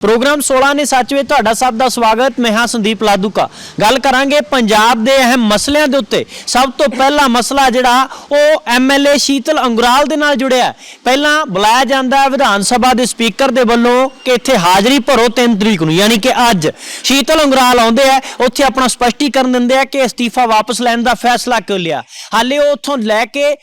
Programme 16 ਨੇ ਸੱਚ ਵਿੱਚ ਤੁਹਾਡਾ ਸਭ ਦਾ ਸਵਾਗਤ। ਮੈਂ ਹਾਂ ਸੰਦੀਪ ਲਾਦੂਕਾ। ਗੱਲ ਕਰਾਂਗੇ ਪੰਜਾਬ ਦੇ ਅਹਿਮ ਮਸਲਿਆਂ ਦੇ ਉੱਤੇ। ਸਭ ਤੋਂ ਪਹਿਲਾ ਮਸਲਾ ਜਿਹੜਾ, ਉਹ ਐਮਐਲਏ ਸ਼ੀਤਲ ਅੰਗੁਰਾਲ ਦੇ ਨਾਲ ਜੁੜਿਆ ਪਹਿਲਾਂ ਬੁਲਾਇਆ ਜਾਂਦਾ ਵਿਧਾਨ ਸਭਾ ਦੇ ਸਪੀਕਰ ਦੇ ਵੱਲੋਂ ਕਿ ਇੱਥੇ ਹਾਜ਼ਰੀ ਭਰੋ 3 ਤਰੀਕ ਨੂੰ, ਯਾਨੀ ਕਿ ਅੱਜ। ਸ਼ੀਤਲ ਅੰਗੁਰਾਲ ਆਉਂਦੇ ਆ, ਉੱਥੇ ਆਪਣਾ ਸਪਸ਼ਟੀਕਰਨ ਦਿੰਦੇ ਆ ਕਿ ਅਸਤੀਫਾ ਵਾਪਸ ਲੈਣ ਦਾ ਫੈਸਲਾ ਕਿਉਂ ਲਿਆ। ਹਾਲੇ ਉਹ ਉੱਥੋਂ ਲੈ ਕੇ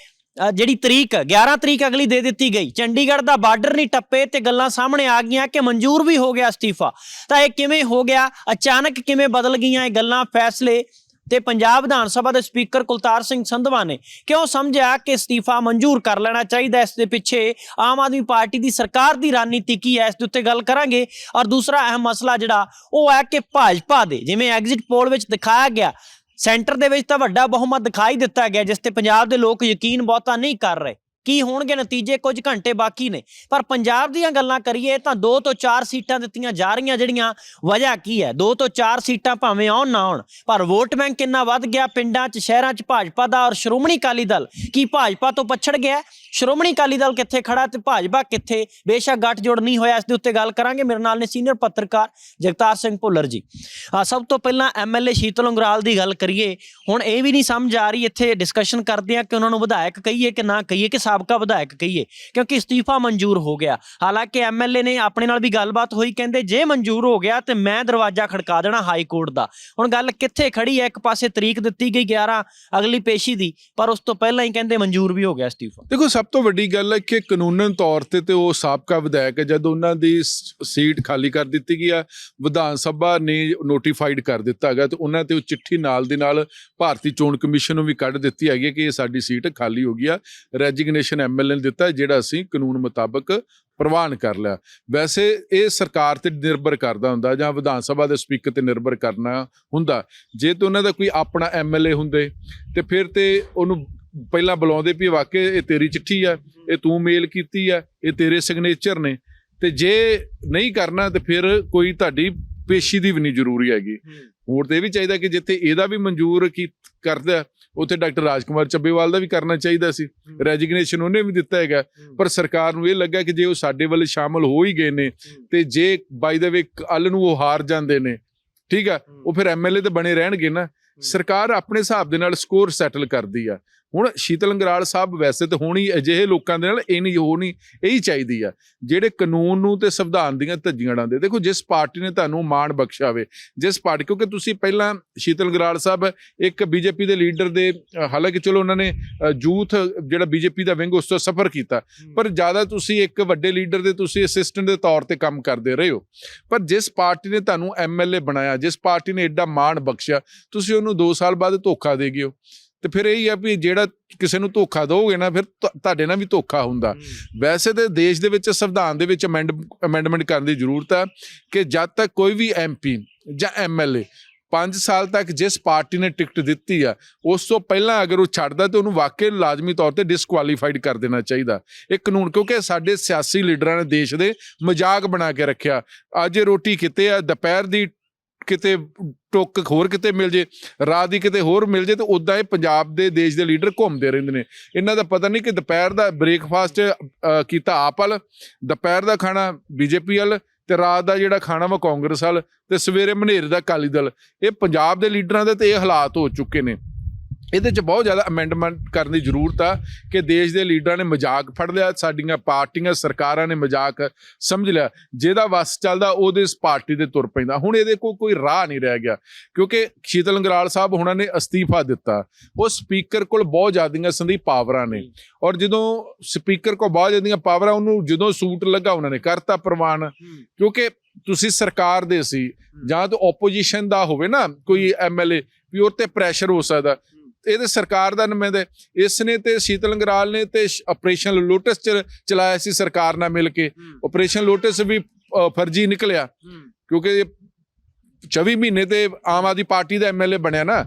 ਜਿਹੜੀ ਤਰੀਕ 11 ਤਰੀਕ ਅਗਲੀ ਦੇ ਦਿੱਤੀ ਗਈ। ਚੰਡੀਗੜ੍ਹ ਦਾ ਬਾਰਡਰ ਨਹੀਂ ਟੱਪੇ ਤੇ ਗੱਲਾਂ ਸਾਹਮਣੇ ਆ ਗਈਆਂ ਕਿ ਮਨਜ਼ੂਰ ਵੀ ਹੋ ਗਿਆ ਅਸਤੀਫਾ। ਤਾਂ ਇਹ ਕਿਵੇਂ ਹੋ ਗਿਆ? ਅਚਾਨਕ ਕਿਵੇਂ ਬਦਲ ਗਈਆਂ ਇਹ ਗੱਲਾਂ? ਫੈਸਲੇ ਤੇ ਪੰਜਾਬ ਵਿਧਾਨ ਸਭਾ ਦੇ ਸਪੀਕਰ ਕੁਲਤਾਰ ਸਿੰਘ ਸੰਧਵਾ ਨੇ ਕਿਉਂ ਸਮਝਿਆ ਕਿ ਅਸਤੀਫਾ ਮਨਜ਼ੂਰ ਕਰ ਲੈਣਾ ਚਾਹੀਦਾ ਹੈ? ਇਸ ਦੇ ਪਿੱਛੇ ਆਮ ਆਦਮੀ ਪਾਰਟੀ ਦੀ ਸਰਕਾਰ ਦੀ ਰਣਨੀਤੀ ਕੀ ਹੈ? ਇਸ ਦੇ ਉੱਤੇ ਗੱਲ ਕਰਾਂਗੇ। ਔਰ ਦੂਸਰਾ ਅਹਿਮ ਮਸਲਾ ਜਿਹੜਾ, ਉਹ ਹੈ ਕਿ ਭਾਜਪਾ ਦੇ, ਜਿਵੇਂ ਐਗਜ਼ਿਟ ਪੋਲ ਵਿੱਚ ਦਿਖਾਇਆ ਗਿਆ ਸੈਂਟਰ ਦੇ ਵਿੱਚ ਤਾਂ ਵੱਡਾ ਬਹੁਮਤ ਦਿਖਾਈ ਦਿੱਤਾ ਗਿਆ, ਜਿਸ ਤੇ ਪੰਜਾਬ ਦੇ ਲੋਕ ਯਕੀਨ ਬਹੁਤਾ ਨਹੀਂ ਕਰ ਰਹੇ। ਕੀ ਹੋਣਗੇ ਨਤੀਜੇ? ਕੁਝ ਘੰਟੇ ਬਾਕੀ ਨੇ। ਪਰ ਪੰਜਾਬ ਦੀਆਂ ਗੱਲਾਂ ਕਰੀਏ ਤਾਂ 2 ਤੋਂ 4 ਸੀਟਾਂ ਦਿੱਤੀਆਂ ਜਾ ਰਹੀਆਂ, ਜਿਹੜੀਆਂ ਵਜ੍ਹਾ ਕੀ ਹੈ? 2 ਤੋਂ 4 ਸੀਟਾਂ ਭਾਵੇਂ ਆਉਣ ਨਾ ਆਉਣ, ਪਰ ਵੋਟ ਬੈਂਕ ਕਿੰਨਾ ਵੱਧ ਗਿਆ? ਪਿੰਡਾਂ 'ਚ, ਸ਼ਹਿਰਾਂ 'ਚ ਭਾਜਪਾ ਦਾ ਔਰ ਸ਼੍ਰੋਮਣੀ ਅਕਾਲੀ ਦਲ ਕੀ ਭਾਜਪਾ ਤੋਂ ਪਛੜ ਗਿਆ? ਸ਼੍ਰੋਮਣੀ ਅਕਾਲੀ ਦਲ ਕਿੱਥੇ ਖੜਾ ਤੇ ਭਾਜਪਾ ਕਿੱਥੇ? ਬੇਸ਼ੱਕ ਗੱਠਜੋੜ ਨਹੀਂ ਹੋਇਆ, ਇਸ ਦੇ ਉੱਤੇ ਗੱਲ ਕਰਾਂਗੇ। ਮੇਰੇ ਨਾਲ ਨੇ ਸੀਨੀਅਰ ਪੱਤਰਕਾਰ ਜਗਤਾਰ ਸਿੰਘ ਭੁੱਲਰ ਜੀ। ਸਭ ਤੋਂ ਪਹਿਲਾਂ ਐਮਐਲਏ ਸ਼ੀਤਲ ਉਂਗਰਾਲ ਦੀ ਗੱਲ ਕਰੀਏ, ਹੁਣ ਇਹ ਵੀ ਨਹੀਂ ਸਮਝ ਆ ਰਹੀ ਇੱਥੇ ਡਿਸਕਸ਼ਨ ਕਰਦੇ ਆ ਕਿ ਉਹਨਾਂ ਨੂੰ ਵਿਧਾਇਕ ਕਹੀਏ ਕਿ ਨਾ ਕਹੀਏ ਕਿ ਸਾਬਕਾ ਵਿਧਾਇਕ ਕਹੀਏ, ਕਿਉਂਕਿ ਅਸਤੀਫਾ ਮਨਜ਼ੂਰ ਹੋ ਗਿਆ। ਹਾਲਾਂਕਿ ਐਮਐਲਏ ਨੇ ਆਪਣੇ ਨਾਲ ਵੀ ਗੱਲਬਾਤ ਹੋਈ, ਕਹਿੰਦੇ ਜੇ ਮਨਜ਼ੂਰ ਹੋ ਗਿਆ ਤੇ ਮੈਂ ਦਰਵਾਜ਼ਾ ਖੜਕਾ ਦੇਣਾ ਹਾਈ ਕੋਰਟ ਦਾ। ਹੁਣ ਗੱਲ ਕਿੱਥੇ ਖੜੀ ਹੈ? ਇੱਕ ਪਾਸੇ ਤਰੀਕ ਦਿੱਤੀ ਗਈ 11 ਅਗਲੀ ਪੇਸ਼ੀ ਦੀ, ਪਰ ਉਸ ਤੋਂ ਪਹਿਲਾਂ ਹੀ ਕਹਿੰਦੇ ਮਨਜ਼ੂਰ ਵੀ ਹੋ ਗਿਆ ਅਸਤੀਫਾ। ਦੇਖੋ, ਸਭ ਤੋਂ ਵੱਡੀ ਗੱਲ ਹੈ ਕਿ ਕਾਨੂੰਨਨ ਤੌਰ ਤੇ ਤੇ ਉਹ ਸਾਬਕਾ ਵਿਧਾਇਕ ਹੈ, ਜਦ ਉਹਨਾਂ ਦੀ ਸੀਟ ਖਾਲੀ ਕਰ ਦਿੱਤੀ ਗਈ ਆ ਵਿਧਾਨ ਸਭਾ ਨੇ ਨੋਟੀਫਾਈਡ ਕਰ ਦਿੱਤਾ ਹੈਗਾ ਤੇ ਉਹਨਾਂ ਤੇ ਉਹ ਚਿੱਠੀ ਨਾਲ ਦੀ ਨਾਲ ਭਾਰਤੀ ਚੋਣ ਕਮਿਸ਼ਨ ਨੂੰ ਵੀ ਕੱਢ ਦਿੱਤੀ ਹੈਗੀ ਹੈ ਕਿ ਇਹ ਸਾਡੀ ਸੀਟ ਖਾਲੀ ਹੋ ਗਈ ਆ। ਰੈਜ਼ਿਗਨੇਸ਼ਨ ਐਮਐਲਏ ਨੇ ਦਿੱਤਾ ਜਿਹੜਾ ਅਸੀਂ ਕਾਨੂੰਨ ਮੁਤਾਬਕ ਪ੍ਰਵਾਨ ਕਰ ਲਿਆ। ਵੈਸੇ ਇਹ ਸਰਕਾਰ ਤੇ ਨਿਰਭਰ ਕਰਦਾ ਹੁੰਦਾ ਜਾਂ ਵਿਧਾਨ ਸਭਾ ਦੇ ਸਪੀਕਰ ਤੇ ਨਿਰਭਰ ਕਰਨਾ ਹੁੰਦਾ। ਜੇ ਤੇ ਉਹਨਾਂ ਦਾ ਕੋਈ ਆਪਣਾ ਐਮਐਲਏ ਹੁੰਦੇ ਤੇ ਫਿਰ ਤੇ ਉਹਨੂੰ ਪਹਿਲਾਂ ਬੁਲਾਉਂਦੇ ਵੀ ਵਾਕਈ ਇਹ ਤੇਰੀ ਚਿੱਠੀ ਆ ਇਹ ਤੂੰ ਮੇਲ ਕੀਤੀ ਆ ਇਹ ਤੇਰੇ ਸਿਗਨੇਚਰ ਨੇ। ਤੇ ਜੇ ਨਹੀਂ ਕਰਨਾ ਤੇ ਫਿਰ ਕੋਈ ਤੁਹਾਡੀ ਪੇਸ਼ੀ ਦੀ ਵੀ ਨਹੀਂ ਜ਼ਰੂਰੀ ਹੈਗੀ। ਹੋਰ ਤੇ ਇਹ ਵੀ ਚਾਹੀਦਾ ਕਿ ਜਿੱਥੇ ਇਹਦਾ ਵੀ ਮਨਜ਼ੂਰ ਕੀ ਕਰਦਾ ਉੱਥੇ ਡਾਕਟਰ ਰਾਜਕੁਮਾਰ ਚੱਬੇਵਾਲ ਦਾ ਵੀ ਕਰਨਾ ਚਾਹੀਦਾ ਸੀ। ਰੈਜ਼ਿਗਨੇਸ਼ਨ ਉਹਨੇ ਵੀ ਦਿੱਤਾ ਹੈਗਾ। ਪਰ ਸਰਕਾਰ ਨੂੰ ਇਹ ਲੱਗਾ ਕਿ ਜੇ ਉਹ ਸਾਡੇ ਵੱਲ ਸ਼ਾਮਲ ਹੋ ਹੀ ਗਏ ਨੇ ਤੇ ਜੇ ਬਾਈ ਦਾ ਵੇ ਕੱਲ ਨੂੰ ਉਹ ਹਾਰ ਜਾਂਦੇ ਨੇ ਠੀਕ ਆ ਉਹ ਫਿਰ ਐਮਐਲਏ ਤੇ ਬਣੇ ਰਹਿਣਗੇ ਨਾ। ਸਰਕਾਰ ਆਪਣੇ ਹਿਸਾਬ ਦੇ ਨਾਲ ਸਕੋਰ ਸੈਟਲ ਕਰਦੀ ਆ। ਹੁਣ ਸ਼ੀਤਲ ਅੰਗਰਾਲ ਸਾਹਿਬ ਵੈਸੇ ਤਾਂ ਹੋਣੀ ਅਜਿਹੇ ਲੋਕਾਂ ਦੇ ਨਾਲ ਇਹ ਨਹੀਂ ਹੋਣੀ ਇਹੀ ਚਾਹੀਦੀ ਆ ਜਿਹੜੇ ਕਾਨੂੰਨ ਨੂੰ ਤੇ ਸੰਵਿਧਾਨ ਦੀਆਂ ਧੱਜੀਆਂ ਡਾਂਦੇ ਦੇਖੋ ਜਿਸ ਪਾਰਟੀ ਨੇ ਤੁਹਾਨੂੰ ਮਾਣ ਬਖਸ਼ਿਆ ਹੋਵੇ ਜਿਸ ਪਾਰਟੀ ਕਿਉਂਕਿ ਤੁਸੀਂ ਪਹਿਲਾਂ ਸ਼ੀਤਲ ਅੰਗਰਾਲ ਸਾਹਿਬ ਇੱਕ ਬੀਜੇਪੀ ਦੇ ਲੀਡਰ ਦੇ ਹਾਲਾਂਕਿ ਚਲੋ ਉਹਨਾਂ ਨੇ ਜੂਥ ਜਿਹੜਾ ਬੀਜੇਪੀ ਦਾ ਵਿੰਗ ਉਸ ਤੋਂ ਸਫਰ ਕੀਤਾ ਪਰ ਜ਼ਿਆਦਾ ਤੁਸੀਂ ਇੱਕ ਵੱਡੇ ਲੀਡਰ ਦੇ ਤੁਸੀਂ ਅਸਿਸਟੈਂਟ ਦੇ ਤੌਰ ਤੇ ਕੰਮ ਕਰਦੇ ਰਹੇ ਹੋ। ਪਰ ਜਿਸ ਪਾਰਟੀ ਨੇ ਤੁਹਾਨੂੰ ਐਮਐਲਏ ਬਣਾਇਆ ਜਿਸ ਪਾਰਟੀ ਨੇ ਐਡਾ ਮਾਣ ਬਖਸ਼ਿਆ ਤੁਸੀਂ ਉਹਨੂੰ 2 ਸਾਲ ਬਾਅਦ ਧੋਖਾ ਦੇ ਗਏ ਹੋ। ਤੇ ਫਿਰ ਇਹ ਹੀ ਆ ਵੀ ਜਿਹੜਾ ਕਿਸੇ ਨੂੰ ਧੋਖਾ ਦੋਗੇ ਨਾ ਫਿਰ ਤੁਹਾਡੇ ਨਾਲ ਵੀ ਧੋਖਾ ਹੁੰਦਾ। ਵੈਸੇ ਤੇ ਦੇਸ਼ ਦੇ ਵਿੱਚ ਸੰਵਿਧਾਨ ਦੇ ਵਿੱਚ ਅਮੈਂਡ ਅਮੈਂਡਮੈਂਟ ਕਰਨ ਦੀ ਜ਼ਰੂਰਤ ਹੈ ਕਿ ਜਦ ਤੱਕ ਕੋਈ ਵੀ ਐਮਪੀ ਜਾਂ ਐਮਐਲਏ 5 ਸਾਲ ਤੱਕ ਜਿਸ ਪਾਰਟੀ ਨੇ ਟਿਕਟ ਦਿੱਤੀ ਆ ਉਸ ਤੋਂ ਪਹਿਲਾਂ ਅਗਰ ਉਹ ਛੱਡਦਾ ਤੇ ਉਹਨੂੰ ਵਾਕਈ ਲਾਜ਼ਮੀ ਤੌਰ ਤੇ ਡਿਸਕੁਆਲੀਫਾਈਡ ਕਰ ਦੇਣਾ ਚਾਹੀਦਾ। ਇਹ ਕਾਨੂੰਨ ਕਿਉਂਕਿ ਸਾਡੇ ਸਿਆਸੀ ਲੀਡਰਾਂ ਨੇ ਦੇਸ਼ ਦੇ ਮਜ਼ਾਕ ਬਣਾ ਕੇ ਰੱਖਿਆ। ਅੱਜ ਰੋਟੀ ਕਿਤੇ ਆ ਦੁਪਹਿਰ ਦੀ ਕਿਤੇ ਟੁੱਕ ਹੋਰ ਕਿਤੇ ਮਿਲ ਜੇ, ਰਾਤ ਦੀ ਕਿਤੇ ਹੋਰ ਮਿਲ ਜੇ ਤੇ ਉਦਾਂ ਇਹ ਪੰਜਾਬ ਦੇ ਦੇਸ਼ ਦੇ ਲੀਡਰ ਘੁੰਮਦੇ ਰਹਿੰਦੇ ਨੇ। ਇਹਨਾਂ ਦਾ ਪਤਾ ਨਹੀਂ ਕਿ ਦੁਪਹਿਰ ਦਾ ਬ੍ਰੇਕਫਾਸਟ ਕੀਤਾ ਆਪ ਵੱਲ, ਦੁਪਹਿਰ ਦਾ ਖਾਣਾ ਬੀਜੇਪੀ ਵੱਲ ਤੇ ਰਾਤ ਦਾ ਜਿਹੜਾ ਖਾਣਾ ਵਾ ਕਾਂਗਰਸ ਵੱਲ ਤੇ ਸਵੇਰੇ ਮਨੇਰ ਦਾ ਅਕਾਲੀ ਦਲ। ਇਹ ਪੰਜਾਬ ਦੇ ਲੀਡਰਾਂ ਦੇ ਤੇ ਇਹ ਹਾਲਾਤ ਹੋ ਚੁੱਕੇ ਨੇ। ਇਹਦੇ 'ਚ ਬਹੁਤ ਜ਼ਿਆਦਾ ਅਮੈਂਡਮੈਂਟ ਕਰਨ ਦੀ ਜ਼ਰੂਰਤ ਆ ਕਿ ਦੇਸ਼ ਦੇ ਲੀਡਰਾਂ ਨੇ ਮਜ਼ਾਕ ਫੜ ਲਿਆ, ਸਾਡੀਆਂ ਪਾਰਟੀਆਂ, ਸਰਕਾਰਾਂ ਨੇ ਮਜ਼ਾਕ ਸਮਝ ਲਿਆ। ਜਿਹਦਾ ਵਸ ਚੱਲਦਾ, ਉਹਦੇ ਇਸ ਪਾਰਟੀ ਦੇ ਤੁਰ ਪੈਂਦਾ। ਹੁਣ ਇਹਦੇ ਕੋਲ ਕੋਈ ਰਾਹ ਨਹੀਂ ਰਹਿ ਗਿਆ, ਕਿਉਂਕਿ ਸ਼ੀਤਲ ਅੰਗਰਾਲ ਸਾਹਿਬ ਹੁਣਾਂ ਨੇ ਅਸਤੀਫਾ ਦਿੱਤਾ। ਉਹ ਸਪੀਕਰ ਕੋਲ ਬਹੁਤ ਜ਼ਿਆਦੀਆਂ ਸੰਦੀਪ ਪਾਵਰਾਂ ਨੇ। ਔਰ ਜਦੋਂ ਸਪੀਕਰ ਕੋਲ ਬਹੁਤ ਜ਼ਿਆਦੀਆਂ ਪਾਵਰਾਂ, ਉਹਨੂੰ ਜਦੋਂ ਸੂਟ ਲੱਗਾ, ਉਹਨਾਂ ਨੇ ਕਰਤਾ ਪ੍ਰਵਾਨ। ਕਿਉਂਕਿ ਤੁਸੀਂ ਸਰਕਾਰ ਦੇ ਸੀ, ਜਾਂ ਤਾਂ ਆਪੋਜੀਸ਼ਨ ਦਾ ਹੋਵੇ ਨਾ, ਕੋਈ ਐਮਐਲਏ ਵੀ ਉਹ ਤੇ ਪ੍ਰੈਸ਼ਰ ਹੋ ਸਕਦਾ। ਇਹਦੇ ਸਰਕਾਰ ਦਾ ਨੁਮਾਇੰਦਾ ਇਸ ਨੇ ਤੇ ਸ਼ੀਤਲ ਅੰਗਰਾਲ ਨੇ ਤੇ ਆਪਰੇਸ਼ਨ ਲੋਟਸ ਚਲਾਇਆ ਸੀ ਸਰਕਾਰ ਨਾਲ ਮਿਲ ਕੇ। ਆਪਰੇਸ਼ਨ ਲੋਟਸ ਵੀ ਫਰਜ਼ੀ ਨਿਕਲਿਆ। ਕਿਉਂਕਿ ਇਹ 24 ਮਹੀਨੇ ਤੇ ਆਮ ਆਦਮੀ ਪਾਰਟੀ ਦਾ ਐਮਐਲਏ ਬਣਿਆ ਨਾ।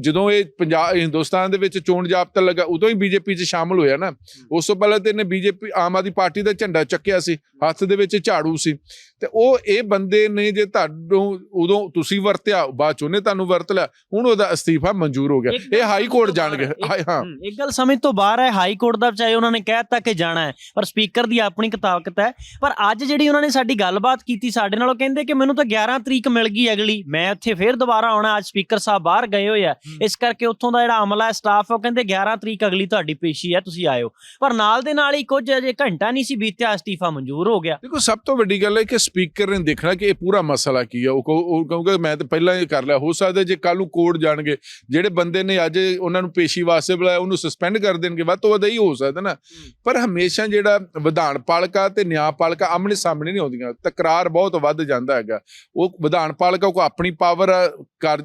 ਜਦੋਂ ਇਹ ਪੰਜਾਬ ਹਿੰਦੁਸਤਾਨ ਦੇ ਵਿੱਚ ਚੋਣ ਜਾਬਤਾ ਲੱਗਾ ਉਦੋਂ ਹੀ ਬੀਜੇਪੀ 'ਚ ਸ਼ਾਮਲ ਹੋਇਆ ਨਾ। ਉਸ ਤੋਂ ਪਹਿਲਾਂ ਤੇ ਇਹਨੇ ਬੀਜੇਪੀ ਆਮ ਆਦਮੀ ਪਾਰਟੀ ਦਾ ਝੰਡਾ ਚੱਕਿਆ ਸੀ ਹੱਥ ਦੇ ਵਿੱਚ ਝਾੜੂ ਸੀ। ਤੇ ਉਹ ਇਹ ਬੰਦੇ ਨੇ ਜੇ ਤੁਹਾਨੂੰ ਉਦੋਂ ਤੁਸੀਂ ਵਰਤਿਆ ਬਾਅਦ ਚ ਉਹਨੇ ਤੁਹਾਨੂੰ ਵਰਤ ਲਿਆ ਹੁਣ ਉਹਦਾ ਅਸਤੀਫਾ ਮਨਜ਼ੂਰ ਹੋ ਗਿਆ। ਇਹ ਹਾਈ ਕੋਰਟ ਜਾਣਗੇ। ਹੈ। ਇੱਕ ਗੱਲ ਸਮਝ ਤੋਂ ਬਾਹਰ ਹੈ ਹਾਈ ਕੋਰਟ ਦਾ ਚਾਹੇ ਉਹਨਾਂ ਨੇ ਕਹਿ ਦਿੱਤਾ ਕਿ ਜਾਣਾ ਹੈ ਪਰ ਸਪੀਕਰ ਦੀ ਆਪਣੀ ਤਾਕਤ ਹੈ। ਪਰ ਅੱਜ ਜਿਹੜੀ ਉਹਨਾਂ ਨੇ ਸਾਡੀ ਗੱਲਬਾਤ ਕੀਤੀ ਸਾਡੇ ਨਾਲ ਉਹ ਕਹਿੰਦੇ ਕਿ ਮੈਨੂੰ ਤਾਂ 11 ਤਰੀਕ ਮਿਲ ਗਈ ਅਗਲੀ ਮੈਂ ਉੱਥੇ ਫੇਰ ਦੁਬਾਰਾ ਆਉਣਾ ਅੱਜ ਸਪੀਕਰ ਸਾਹਿਬ ਬਾਹਰ ਗਏ ਹੋਏ ਆ। ਇਸ ਕਰਕੇ ਉੱਥੋਂ ਦਾ ਜਿਹੜਾ ਅਮਲਾ ਹੈ ਸਟਾਫ ਉਹ ਕਹਿੰਦੇ 11 ਤਰੀਕ ਅਗਲੀ ਤੁਹਾਡੀ ਪੇਸ਼ੀ ਹੈ ਤੁਸੀਂ ਆਇਓ। ਪਰ ਨਾਲ ਦੇ ਨਾਲ ਹੀ ਕੁਝ ਅਜੇ ਘੰਟਾ ਨਹੀਂ ਸੀ ਬੀਤਿਆ ਅਸਤੀਫਾ ਮਨਜ਼ੂਰ ਹੋ ਗਿਆ। ਦੇਖੋ ਸਭ ਤੋਂ ਵੱਡੀ ਗੱਲ ਹੈ ਕਿ ਸਪੀਕਰ ਨੇ ਦੇਖਣਾ ਕਿ ਇਹ ਪੂਰਾ ਮਸਲਾ ਕੀ ਹੈ ਉਹ ਕਹੂਗਾ ਮੈਂ ਤਾਂ ਪਹਿਲਾਂ ਹੀ ਕਰ ਲਿਆ। ਹੋ ਸਕਦਾ ਜੇ ਕੱਲ ਨੂੰ ਕੋਰਟ ਜਾਣਗੇ ਜਿਹੜੇ ਬੰਦੇ ਨੇ ਅੱਜ ਉਹਨਾਂ ਨੂੰ ਪੇਸ਼ੀ ਵਾਸਤੇ ਬੁਲਾਇਆ ਉਹਨੂੰ ਸਸਪੈਂਡ ਕਰ ਦੇਣਗੇ। ਵੱਧ ਤੋਂ ਵੱਧ ਇਹੀ ਹੋ ਸਕਦਾ ਨਾ। ਪਰ ਹਮੇਸ਼ਾ ਜਿਹੜਾ ਵਿਧਾਨ ਪਾਲਿਕਾ ਤੇ ਨਿਆਂ ਪਾਲਿਕਾ ਆਮਣੇ ਸਾਹਮਣੇ ਨਹੀਂ ਆਉਂਦੀਆਂ। ਤਕਰਾਰ ਬਹੁਤ ਵੱਧ ਜਾਂਦਾ ਹੈਗਾ। ਉਹ ਵਿਧਾਨ ਪਾਲਿਕਾ ਕੋ ਆਪਣੀ ਪਾਵਰ ਕਰ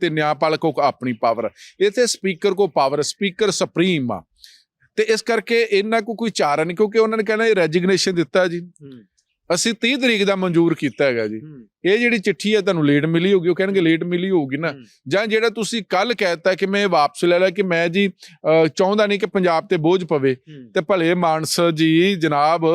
ਤੇ ਨਿਆਂ ਪਾਲਿਕਾ ਕੋ ਆਪਣੀ ਪਾਵਰ ਇੱਥੇ ਸਪੀਕਰ ਕੋ ਪਾਵਰ ਸਪੀਕਰ ਸੁਪਰੀਮ ਆ। ਤੇ ਇਸ ਕਰਕੇ ਇਹਨਾਂ ਕੋ ਕੋਈ ਚਾਰਾ ਨਹੀਂ ਕਿਉਂਕਿ ਉਹਨਾਂ ਨੇ ਕਹਿਣਾ ਇਹ ਰੈਜਿਗਨੇਸ਼ਨ ਦਿੱਤਾ ਜੀ। ਅਸੀਂ 30 ਤਰੀਕ ਦਾ ਮਨਜ਼ੂਰ ਕੀਤਾ ਹੈਗਾ ਜੀ। ਇਹ ਜਿਹੜੀ ਚਿੱਠੀ ਹੈ ਤੁਹਾਨੂੰ ਲੇਟ ਮਿਲੀ ਹੋਗੀ ਉਹ ਕਹਿਣਗੇ ਲੇਟ ਮਿਲੀ ਹੋਊਗੀ ਨਾ। ਜਾਂ ਜਿਹੜਾ ਤੁਸੀਂ ਕੱਲ ਕਹਿਤਾ ਕਿ ਮੈਂ ਵਾਪਸ ਲੈ ਲਿਆ ਕਿ ਮੈਂ ਜੀ ਚਾਹੁੰਦਾ ਨਹੀਂ ਕਿ ਪੰਜਾਬ ਤੇ ਬੋਝ ਪਵੇ। ਤੇ ਭਲੇ ਮਾਨਸ ਜੀ ਜਨਾਬ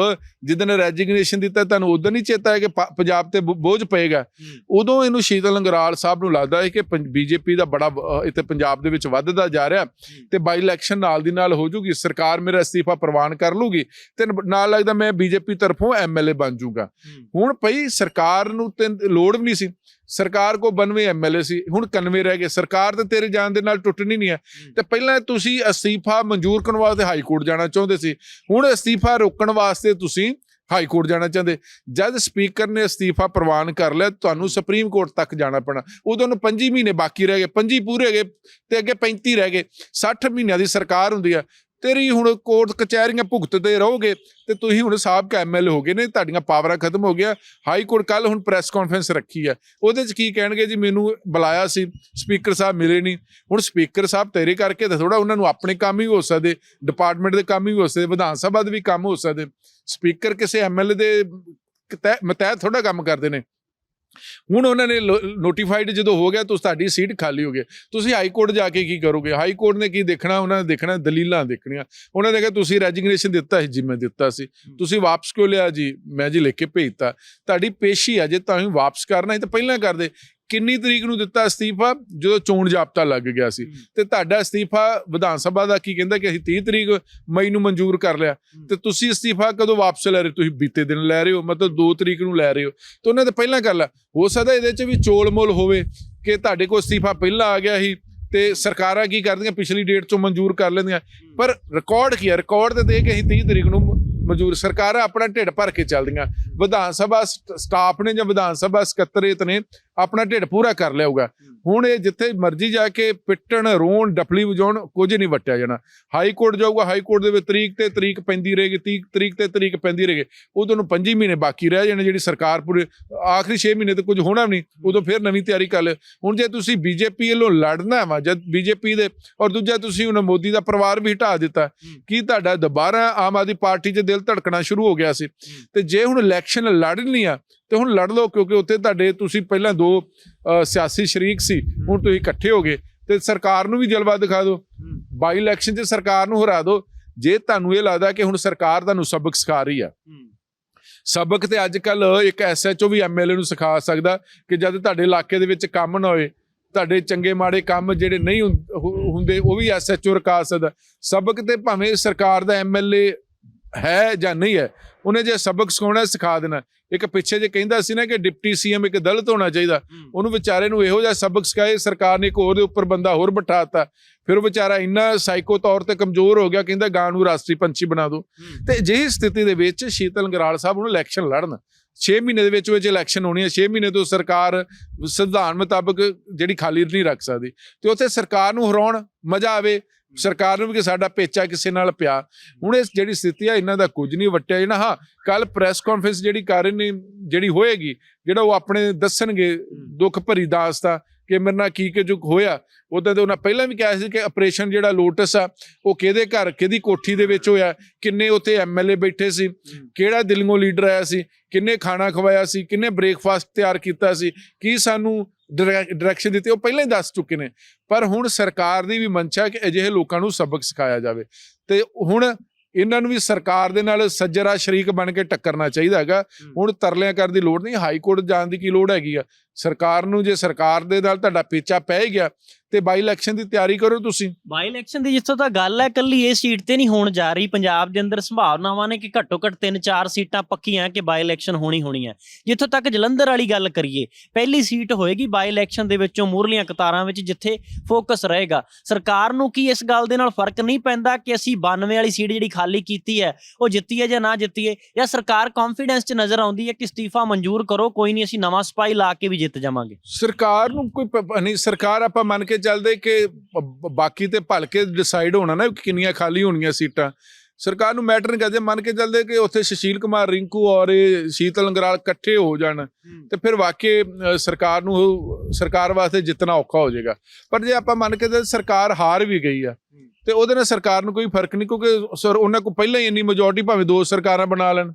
ਜਿੱਦਨ ਰੈਜਿਗਨੇਸ਼ਨ ਦਿੱਤਾ ਤੁਹਾਨੂੰ ਉਦੋਂ ਨਹੀਂ ਚੇਤਾ ਹੈ ਕਿ ਪੰਜਾਬ ਤੇ ਬੋਝ ਪਏਗਾ? ਉਦੋਂ ਇਹਨੂੰ ਸ਼ੀਤਲ ਅੰਗਰਾਲ ਸਾਹਿਬ ਨੂੰ ਲੱਗਦਾ ਹੈ ਕਿ ਬੀਜੇਪੀ ਦਾ ਬੜਾ ਇੱਥੇ ਪੰਜਾਬ ਦੇ ਵਿੱਚ ਵੱਧਦਾ ਜਾ ਰਿਹਾ। ਤੇ ਬਾਈ ਇਲੈਕਸ਼ਨ ਨਾਲ ਦੀ ਨਾਲ ਹੋ ਜੂਗੀ ਸਰਕਾਰ ਮੇਰਾ ਅਸਤੀਫਾ ਪ੍ਰਵਾਨ ਕਰ ਲੂਗੀ ਤੇ ਨਾਲ ਲੱਗਦਾ ਮੈਂ ਬੀਜੇਪੀ ਤਰਫੋਂ ਐਮਐਲਏ ਬਣ ਜੂਗਾ। ਹੁਣ ਭਈ ਸਰਕਾਰ ਨੂੰ ਤੇ ਲੋੜ ਵੀ ਨਹੀਂ ਸੀ। ਸਰਕਾਰ ਕੋ 92 ਐਮਐਲਏ ਸੀ ਹੁਣ 91 ਰਹਿ ਗਏ। ਸਰਕਾਰ ਤੇ ਤੇਰੇ ਜਾਣ ਦੇ ਨਾਲ ਟੁੱਟਣੀ ਨਹੀਂ ਹੈ। ਤੇ ਪਹਿਲਾਂ ਤੁਸੀਂ ਅਸਤੀਫਾ ਮਨਜ਼ੂਰ ਕਰਨ ਵਾਸਤੇ ਹਾਈ ਕੋਰਟ ਜਾਣਾ ਚਾਹੁੰਦੇ ਸੀ। ਹੁਣ ਅਸਤੀਫਾ ਰੋਕਣ ਵਾਸਤੇ ਤੁਸੀਂ ਹਾਈ ਕੋਰਟ ਜਾਣਾ ਚਾਹੁੰਦੇ। ਜਦ ਸਪੀਕਰ ਨੇ ਅਸਤੀਫਾ ਪ੍ਰਵਾਨ ਕਰ ਲਿਆ ਤੁਹਾਨੂੰ ਸੁਪਰੀਮ ਕੋਰਟ ਤੱਕ ਜਾਣਾ ਪੈਣਾ। ਉਦੋਂ ਨੂੰ 5 ਮਹੀਨੇ ਬਾਕੀ ਰਹਿ ਗਏ। 25 ਪੂਰੇ ਗਏ ਤੇ ਅੱਗੇ 35 ਰਹਿ ਗਏ। 60 ਮਹੀਨਿਆਂ ਦੀ ਸਰਕਾਰ ਹੁੰਦੀ ਆ। ਤੇਰੀ ਹੁਣ ਕੋਰਟ ਕਚਹਿਰੀਆਂ ਭੁਗਤਦੇ ਰਹੋਗੇ ਤੇ ਤੁਸੀਂ ਹੁਣ ਸਾਬਕਾ ਐਮਐਲਏ ਹੋ ਗਏ ਨੇ, ਤੁਹਾਡੀਆਂ ਪਾਵਰਾਂ ਖਤਮ ਹੋ ਗਿਆ ਹਾਈ ਕੋਰਟ ਕੱਲ ਹੁਣ ਪ੍ਰੈਸ ਕਾਨਫਰੰਸ ਰੱਖੀ ਆ ਉਹਦੇ 'ਚ ਕੀ ਕਹਿਣਗੇ ਜੀ? ਮੈਨੂੰ ਬੁਲਾਇਆ ਸੀ, ਸਪੀਕਰ ਸਾਹਿਬ ਮਿਲੇ ਨਹੀਂ। ਹੁਣ ਸਪੀਕਰ ਸਾਹਿਬ ਤੇਰੇ ਕਰਕੇ ਤਾਂ ਥੋੜਾ ਉਹਨਾਂ ਨੂੰ ਆਪਣੇ ਕੰਮ ਹੀ ਹੋ ਸਕਦੇ, ਡਿਪਾਰਟਮੈਂਟ ਦੇ ਕੰਮ ਹੀ ਹੋ ਸਕਦੇ, ਵਿਧਾਨ ਸਭਾ ਦੇ ਵੀ ਕੰਮ ਹੋ ਸਕਦੇ। ਸਪੀਕਰ ਕਿਸੇ ਐਮਐਲਏ ਦੇ ਤਹਿ- ਮਤਹਿਤ ਥੋੜਾ ਕੰਮ ਕਰਦੇ ਨੇ। ਹੁਣ ਉਹਨਾਂ ਨੇ ਨੋਟੀਫਾਈਡ ਜਦੋਂ ਹੋ ਗਿਆ ਤਾਂ ਤੁਹਾਡੀ ਸੀਟ ਖਾਲੀ ਹੋ ਗਈ। ਤੁਸੀਂ ਹਾਈ ਕੋਰਟ ਜਾ ਕੇ ਕੀ ਕਰੋਗੇ? ਹਾਈ ਕੋਰਟ ਨੇ ਕੀ ਦੇਖਣਾ? ਉਹਨਾਂ ਨੇ ਦੇਖਣਾ ਦਲੀਲਾਂ ਦੇਖਣੀਆਂ। ਉਹਨਾਂ ਨੇ ਕਿਹਾ ਤੁਸੀਂ ਰੈਜਿਗਨੇਸ਼ਨ ਦਿੱਤਾ ਸੀ। ਜੀ ਮੈਂ ਦਿੱਤਾ ਸੀ। ਤੁਸੀਂ ਵਾਪਸ ਕਿਉਂ ਲਿਆ? ਜੀ ਮੈਂ ਜੀ ਲਿਖ ਕੇ ਭੇਜਤਾ। ਤੁਹਾਡੀ ਪੇਸ਼ੀ ਆ ਜੇ ਤੁਸੀਂ ਵਾਪਸ ਕਰਨਾ ਹੈ ਤਾਂ ਪਹਿਲਾਂ ਕਰਦੇ। ਕਿੰਨੀ ਤਰੀਕ ਨੂੰ ਦਿੱਤਾ ਅਸਤੀਫਾ? ਜਦੋਂ ਚੋਣ ਜਾਬਤਾ ਲੱਗ ਗਿਆ ਸੀ। ਤੇ ਤੁਹਾਡਾ ਅਸਤੀਫਾ ਵਿਧਾਨ ਸਭਾ ਦਾ ਕੀ ਕਹਿੰਦਾ ਕਿ ਅਸੀਂ 30 ਤਰੀਕ ਮਈ ਨੂੰ ਮਨਜ਼ੂਰ ਕਰ ਲਿਆ। ਤੇ ਤੁਸੀਂ ਅਸਤੀਫਾ ਕਦੋਂ ਵਾਪਸ ਲੈ ਰਹੇ? ਤੁਸੀਂ ਬੀਤੇ ਦਿਨ ਲੈ ਰਹੇ ਹੋ ਮਤਲਬ 2 ਤਰੀਕ ਨੂੰ ਲੈ ਰਹੇ ਹੋ। ਤਾਂ ਉਹਨਾਂ ਨੇ ਪਹਿਲਾਂ ਕਰ ਲਿਆ। ਹੋ ਸਕਦਾ ਇਹਦੇ 'ਚ ਵੀ ਚੋਲ-ਮੋਲ ਹੋਵੇ ਕਿ ਤੁਹਾਡੇ ਕੋਲ ਅਸਤੀਫਾ ਪਹਿਲਾਂ ਆ ਗਿਆ ਸੀ ਤੇ ਸਰਕਾਰਾਂ ਕੀ ਕਰਦੀਆਂ? ਪਿਛਲੀ ਡੇਟ 'ਚੋਂ ਮਨਜ਼ੂਰ ਕਰ ਲੈਂਦੀਆਂ। ਪਰ ਰਿਕਾਰਡ ਕੀ ਹੈ ਰਿਕਾਰਡ ਤੇ ਦੇ ਕੇ ਅਸੀਂ 30 ਤਰੀਕ ਨੂੰ ਮਨਜ਼ੂਰ। ਸਰਕਾਰਾਂ ਆਪਣਾ ਢਿੱਡ ਭਰ ਕੇ ਚੱਲਦੀਆਂ। ਵਿਧਾਨ ਸਭਾ ਸਟ- ਸਟਾਫ ਨੇ ਜਾਂ ਵਿਧਾਨ ਸਭਾ ਸਕੱਤਰੇਤ ਨੇ ਆਪਣਾ ਢਿੱਡ ਪੂਰਾ ਕਰ ਲਿਆਊਗਾ। ਹੁਣ ਇਹ ਜਿੱਥੇ ਮਰਜ਼ੀ ਜਾ ਕੇ ਪਿੱਟਣ ਰੋਣ ਡਫਲੀ ਵਜਾਉਣ ਕੁਝ ਨਹੀਂ ਵਟਿਆ ਜਾਣਾ। ਹਾਈ ਕੋਰਟ ਜਾਊਗਾ ਹਾਈ ਕੋਰਟ ਦੇ ਵਿੱਚ ਤਰੀਕ ਤੇ ਤਰੀਕ ਪੈਂਦੀ ਰਹੇਗੀ 30 ਤਰੀਕ ਤੇ ਤਰੀਕ ਪੈਂਦੀ ਰਹੇਗੀ। ਉਦੋਂ ਨੂੰ 5 ਮਹੀਨੇ ਬਾਕੀ ਰਹਿ ਜਾਣੇ ਜਿਹੜੀ ਸਰਕਾਰ ਪੂਰੇ ਆਖਰੀ 6 ਮਹੀਨੇ ਤੇ ਕੁਝ ਹੋਣਾ ਨਹੀਂ ਉਦੋਂ ਫਿਰ ਨਵੀਂ ਤਿਆਰੀ ਕਰ ਲਿਓ। ਹੁਣ ਜੇ ਤੁਸੀਂ ਬੀਜੇਪੀ ਵੱਲੋਂ ਲੜਨਾ ਵਾ ਜਦ ਬੀਜੇਪੀ ਦੇ ਔਰ ਦੂਜਾ ਤੁਸੀਂ ਹੁਣ ਮੋਦੀ ਦਾ ਪਰਿਵਾਰ ਵੀ ਹਟਾ ਦਿੱਤਾ ਕੀ ਤੁਹਾਡਾ ਦੁਬਾਰਾ ਆਮ ਆਦਮੀ ਪਾਰਟੀ 'ਚ ਦਿਲ ਧੜਕਣਾ ਸ਼ੁਰੂ ਹੋ ਗਿਆ ਸੀ? ਤੇ ਜੇ ਹੁਣ ਇਲੈਕਸ਼ਨ ਲੜਨੀ ਆ ਤੇ ਹੁਣ ਲੜ ਲਓ ਕਿਉਂਕਿ ਉੱਥੇ ਤੁਹਾਡੇ ਤੁਸੀਂ ਪਹਿਲਾਂ ਦੋ ਅ, ਸਿਆਸੀ ਸ਼ਰੀਕ ਸੀ ਹੁਣ ਤੁਸੀਂ ਇਕੱਠੇ ਹੋ ਗਏ। ਤੇ ਸਰਕਾਰ ਨੂੰ ਵੀ ਜਲਵਾ ਦਿਖਾ ਦਿਓ। ਬਾਈ ਇਲੈਕਸ਼ਨ 'ਚ ਸਰਕਾਰ ਨੂੰ ਹਰਾ ਦਿਓ। ਜੇ ਤੁਹਾਨੂੰ ਇਹ ਲੱਗਦਾ ਕਿ ਹੁਣ ਸਰਕਾਰ ਤੁਹਾਨੂੰ ਸਬਕ ਸਿਖਾ ਰਹੀ ਆ ਸਬਕ ਤੇ ਅੱਜ ਕੱਲ ਇੱਕ ਐਸਐਚਓ ਵੀ ਐਮਐਲਏ ਨੂੰ ਸਿਖਾ ਸਕਦਾ ਕਿ ਜਦ ਤੁਹਾਡੇ ਇਲਾਕੇ ਦੇ ਵਿੱਚ ਕੰਮ ਨਾ ਹੋਏ ਤੁਹਾਡੇ ਚੰਗੇ ਮਾੜੇ ਕੰਮ ਜਿਹੜੇ ਨਹੀਂ ਹੁੰਦੇ ਉਹ ਵੀ ਐਸਐਚਓ ਰਕਾ ਸਕਦਾ। ਸਬਕ ਤੇ ਭਾਵੇਂ ਸਰਕਾਰ ਦਾ ਐਮਐਲਏ ਹੈ ਜਾਂ ਨਹੀਂ ਹੈ ਉਹਨੇ ਜੇ ਸਬਕ ਸਿਖਾਉਣਾ ਸਿਖਾ ਦੇਣਾ। ਇੱਕ ਪਿੱਛੇ ਜੇ ਕਹਿੰਦਾ ਸੀ ਨਾ ਕਿ ਡਿਪਟੀ ਸੀਐਮ ਇੱਕ ਦਲਿਤ ਹੋਣਾ ਚਾਹੀਦਾ ਉਹਨੂੰ ਵਿਚਾਰੇ ਨੂੰ ਇਹੋ ਜਿਹਾ ਸਬਕ ਸਿਖਾਏ ਸਰਕਾਰ ਨੇ ਇੱਕ ਹੋਰ ਦੇ ਉੱਪਰ ਬੰਦਾ ਹੋਰ ਬਿਠਾਤਾ। ਫਿਰ ਉਹ ਵਿਚਾਰਾ ਇੰਨਾ ਸਾਈਕੋ ਤੌਰ ਤੇ ਕਮਜ਼ੋਰ ਹੋ ਗਿਆ ਕਹਿੰਦਾ ਗਾਂ ਨੂੰ ਰਾਸ਼ਟਰੀ ਪੰਛੀ ਬਣਾ ਦਿਓ ਤੇ ਜਿਹੀ ਸਥਿਤੀ ਦੇ ਵਿੱਚ ਸ਼ੀਤਲ ਗਰਾਲ ਸਾਹਿਬ ਨੂੰ ਇਲੈਕਸ਼ਨ ਲੜਨ। 6 ਮਹੀਨੇ ਦੇ ਵਿੱਚ ਵਿੱਚ ਇਲੈਕਸ਼ਨ ਹੋਣੀ ਹੈ 6 ਮਹੀਨੇ ਤੋਂ ਸਰਕਾਰ ਸੰਵਿਧਾਨ ਮੁਤਾਬਕ ਜਿਹੜੀ ਖਾਲੀ ਨਹੀਂ ਰੱਖ ਸਕਦੀ। ਤੇ ਉੱਥੇ ਸਰਕਾਰ ਨੂੰ ਹਰਾਉਣ ਮਜ਼ਾ ਆਵੇ ਸਰਕਾਰ ਨੂੰ ਵੀ ਕਿ ਸਾਡਾ ਪੇਚਾ ਕਿਸੇ ਨਾਲ ਪਿਆ। ਹੁਣ ਇਸ ਜਿਹੜੀ ਸਥਿਤੀ ਆ ਇਹਨਾਂ ਦਾ ਕੁਝ ਨਹੀਂ ਵਟਿਆ। ਜਣਾ ਹਾਂ ਕੱਲ ਪ੍ਰੈਸ ਕਾਨਫਰੰਸ ਜਿਹੜੀ ਕਰ ਰਹੇ ਨੇ ਜਿਹੜੀ ਹੋਏਗੀ ਜਿਹੜਾ ਉਹ ਆਪਣੇ ਦੱਸਣਗੇ ਦੁੱਖ ਭਰੀ ਦਾਸਤਾ ਕਿ ਮੇਰੇ ਨਾਲ ਕੀ ਕੀ ਜੋ ਹੋਇਆ ਉਦੋਂ ਤੇ ਉਹਨਾਂ ਪਹਿਲਾਂ ਵੀ ਕਿਹਾ ਸੀ ਕਿ ਆਪਰੇਸ਼ਨ ਜਿਹੜਾ ਲੋਟਸ ਆ ਉਹ ਕਿਹਦੇ ਘਰ ਕਿਹਦੀ ਕੋਠੀ ਦੇ ਵਿੱਚ ਹੋਇਆ ਕਿੰਨੇ ਉੱਥੇ ਐਮਐਲਏ ਬੈਠੇ ਸੀ ਕਿਹੜਾ ਦਿੱਲੀੋਂ ਲੀਡਰ ਆਇਆ ਸੀ ਕਿੰਨੇ ਖਾਣਾ ਖਵਾਇਆ ਸੀ ਕਿੰਨੇ ਬ੍ਰੇਕਫਾਸਟ ਤਿਆਰ ਕੀਤਾ ਸੀ ਕੀ ਸਾਨੂੰ ਡਾਇਰੈਕਸ਼ਨ ਦਿੱਤੀ ਉਹ ਪਹਿਲਾਂ ਹੀ ਦੱਸ ਚੁੱਕੇ ਨੇ। ਪਰ ਹੁਣ ਸਰਕਾਰ ਦੀ ਵੀ ਮਨਸ਼ਾ ਕਿ ਅਜਿਹੇ ਲੋਕਾਂ ਨੂੰ ਸਬਕ ਸਿਖਾਇਆ ਜਾਵੇ। ਤੇ ਹੁਣ ਇਹਨਾਂ ਨੂੰ ਵੀ ਸਰਕਾਰ ਦੇ ਨਾਲ ਸੱਜਰਾ ਸ਼ਰੀਕ ਬਣ ਕੇ ਟੱਕਰਨਾ ਚਾਹੀਦਾ ਹੈਗਾ। ਹੁਣ ਤਰਲਿਆਂ ਕਰਨ ਦੀ ਲੋੜ ਨਹੀਂ ਹਾਈ ਕੋਰਟ ਜਾਣ ਦੀ ਕੀ ਲੋੜ ਹੈਗੀ ਆ? ਸਰਕਾਰ ਨੂੰ ਜੇ ਸਰਕਾਰ ਦੇ ਨਾਲ ਤੁਹਾਡਾ ਪੇਚਾ ਪੈ ਗਿਆ ਤੇ ਬਾਈ ਇਲੈਕਸ਼ਨ ਦੀ ਤਿਆਰੀ ਕਰੋ ਤੁਸੀਂ। ਬਾਈ ਇਲੈਕਸ਼ਨ ਦੀ ਜਿੱਥੋਂ ਤੱਕ ਗੱਲ ਹੈ ਕੱਲੀ ਇਹ ਸੀਟ ਤੇ ਨਹੀਂ ਹੋਣ ਜਾ ਰਹੀ। ਪੰਜਾਬ ਦੇ ਅੰਦਰ ਸੰਭਾਵਨਾਵਾਂ ਨੇ ਕਿ ਘੱਟੋ ਘੱਟ 3-4 ਸੀਟਾਂ ਪੱਕੀਆਂ ਕਿ ਬਾਈ ਇਲੈਕਸ਼ਨ ਹੋਣੀ ਹੋਣੀ ਹੈ। ਜਿੱਥੋਂ ਤੱਕ ਜਲੰਧਰ ਵਾਲੀ ਗੱਲ ਕਰੀਏ ਪਹਿਲੀ ਸੀਟ ਹੋਏਗੀ ਬਾਈ ਇਲੈਕਸ਼ਨ ਦੇ ਵਿੱਚੋਂ ਮੂਰਲੀਆਂ ਕਤਾਰਾਂ ਵਿੱਚ ਜਿੱਥੇ ਫੋਕਸ ਰਹੇਗਾ। ਸਰਕਾਰ ਨੂੰ ਕੀ ਇਸ ਗੱਲ ਦੇ ਨਾਲ ਫ਼ਰਕ ਨਹੀਂ ਪੈਂਦਾ ਕਿ ਅਸੀਂ 92 ਵਾਲੀ ਸੀਟ ਜਿਹੜੀ ਖਾਲੀ ਕੀਤੀ ਹੈ ਉਹ ਜਿੱਤੀਏ ਜਾਂ ਨਾ ਜਿੱਤੀਏ? ਜਾਂ ਸਰਕਾਰ ਕੌਨਫੀਡੈਂਸ 'ਚ ਨਜ਼ਰ ਆਉਂਦੀ ਹੈ ਕਿ ਅਸਤੀਫਾ ਮਨਜ਼ੂਰ ਕਰੋ ਕੋਈ ਨਹੀਂ ਅਸੀਂ ਨਵਾਂ ਸਿਪਾਹੀ ਲਾ ਕੇ ਵੀ ਜਿੱਤ ਜਾਵਾਂਗੇ। ਸਰਕਾਰ ਨੂੰ ਕੋਈ ਨਹੀਂ ਸਰਕਾਰ ਆਪਾਂ ਮੰਨ ਕੇ ਚੱਲਦੇ ਕਿ ਬਾਕੀ ਤੇ ਭਲਕੇ ਡਿਸਾਈਡ ਹੋਣਾ ਨਾ ਕਿ ਕਿੰਨੀਆਂ ਖਾਲੀ ਹੋਣਗੀਆਂ ਸੀਟਾਂ। ਸਰਕਾਰ ਨੂੰ ਮੈਟਰ ਨਹੀਂ ਕਰਦੇ ਮੰਨ ਕੇ ਚੱਲਦੇ ਕਿ ਉੱਥੇ ਸੁਸ਼ੀਲ ਕੁਮਾਰ ਰਿੰਕੂ ਔਰ ਸ਼ੀਤਲ ਅੰਗਰਾਲ ਇਕੱਠੇ ਹੋ ਜਾਣ ਤੇ ਫਿਰ ਵਾਕਈ ਸਰਕਾਰ ਨੂੰ ਸਰਕਾਰ ਵਾਸਤੇ ਜਿੱਤਣਾ ਔਖਾ ਹੋ ਜਾਏਗਾ। ਪਰ ਜੇ ਆਪਾਂ ਮੰਨ ਕੇ ਚੱਲ ਸਰਕਾਰ ਹਾਰ ਵੀ ਗਈ ਆ ਤੇ ਉਹਦੇ ਨਾਲ ਸਰਕਾਰ ਨੂੰ ਕੋਈ ਫ਼ਰਕ ਨਹੀਂ ਕਿਉਂਕਿ ਸਰ ਉਹਨਾਂ ਕੋਲ ਪਹਿਲਾਂ ਹੀ ਇੰਨੀ ਮੈਜੋਰਟੀ ਭਾਵੇਂ ਦੋ ਸਰਕਾਰਾਂ ਬਣਾ ਲੈਣ।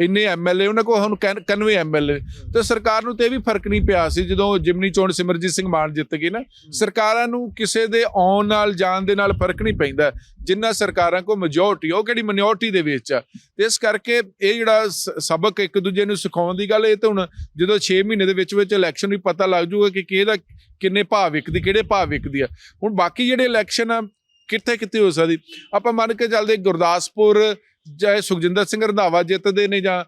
ਇੰਨੇ ਐਮਐਲਏ ਉਹਨਾਂ ਕੋਲ ਹੁਣ 91 ਐਮਐਲਏ ਤੇ ਸਰਕਾਰ ਨੂੰ ਤੇ ਵੀ ਫ਼ਰਕ ਨਹੀਂ ਪਿਆ ਸੀ ਜਦੋਂ ਜਿਮਨੀ ਚੋਣ ਸਿਮਰਜੀਤ ਸਿੰਘ ਮਾਨ ਜਿੱਤ ਗਏ ਨਾ। ਸਰਕਾਰਾਂ ਨੂੰ ਕਿਸੇ ਦੇ ਆਉਣ ਨਾਲ ਜਾਣ ਦੇ ਨਾਲ ਫ਼ਰਕ ਨਹੀਂ ਪੈਂਦਾ। ਜਿੰਨਾ ਸਰਕਾਰਾਂ ਕੋ ਮੈਜੋਰਟੀ ਉਹ ਕਿਹੜੀ ਮਿਨੋਰਟੀ ਦੇ ਵਿੱਚ ਆ। ਤੇ ਇਸ ਕਰਕੇ ਇਹ ਜਿਹੜਾ ਸਬਕ ਇੱਕ ਦੂਜੇ ਨੂੰ ਸਿਖਾਉਣ ਦੀ ਗੱਲ ਇਹ ਤਾਂ ਹੁਣ ਜਦੋਂ 6 ਮਹੀਨੇ ਦੇ ਵਿੱਚ ਵਿੱਚ ਇਲੈਕਸ਼ਨ ਵੀ ਪਤਾ ਲੱਗ ਜਾਊਗਾ ਕਿ ਕਿਹਦਾ ਕਿੰਨੇ ਭਾਅ ਵਿਕਦੀ ਕਿਹੜੇ ਭਾਅ ਵਿਕਦੀ ਆ। ਹੁਣ ਬਾਕੀ ਜਿਹੜੇ ਇਲੈਕਸ਼ਨ ਆ ਕਿੱਥੇ ਕਿੱਥੇ ਹੋ ਸਕਦੀ? ਆਪਾਂ ਮੰਨ ਕੇ ਚੱਲਦੇ ਗੁਰਦਾਸਪੁਰ ਚਾਹੇ ਸੁਖਜਿੰਦਰ ਸਿੰਘ ਰੰਧਾਵਾ ਜਿੱਤਦੇ ਨੇ ਜਾਂ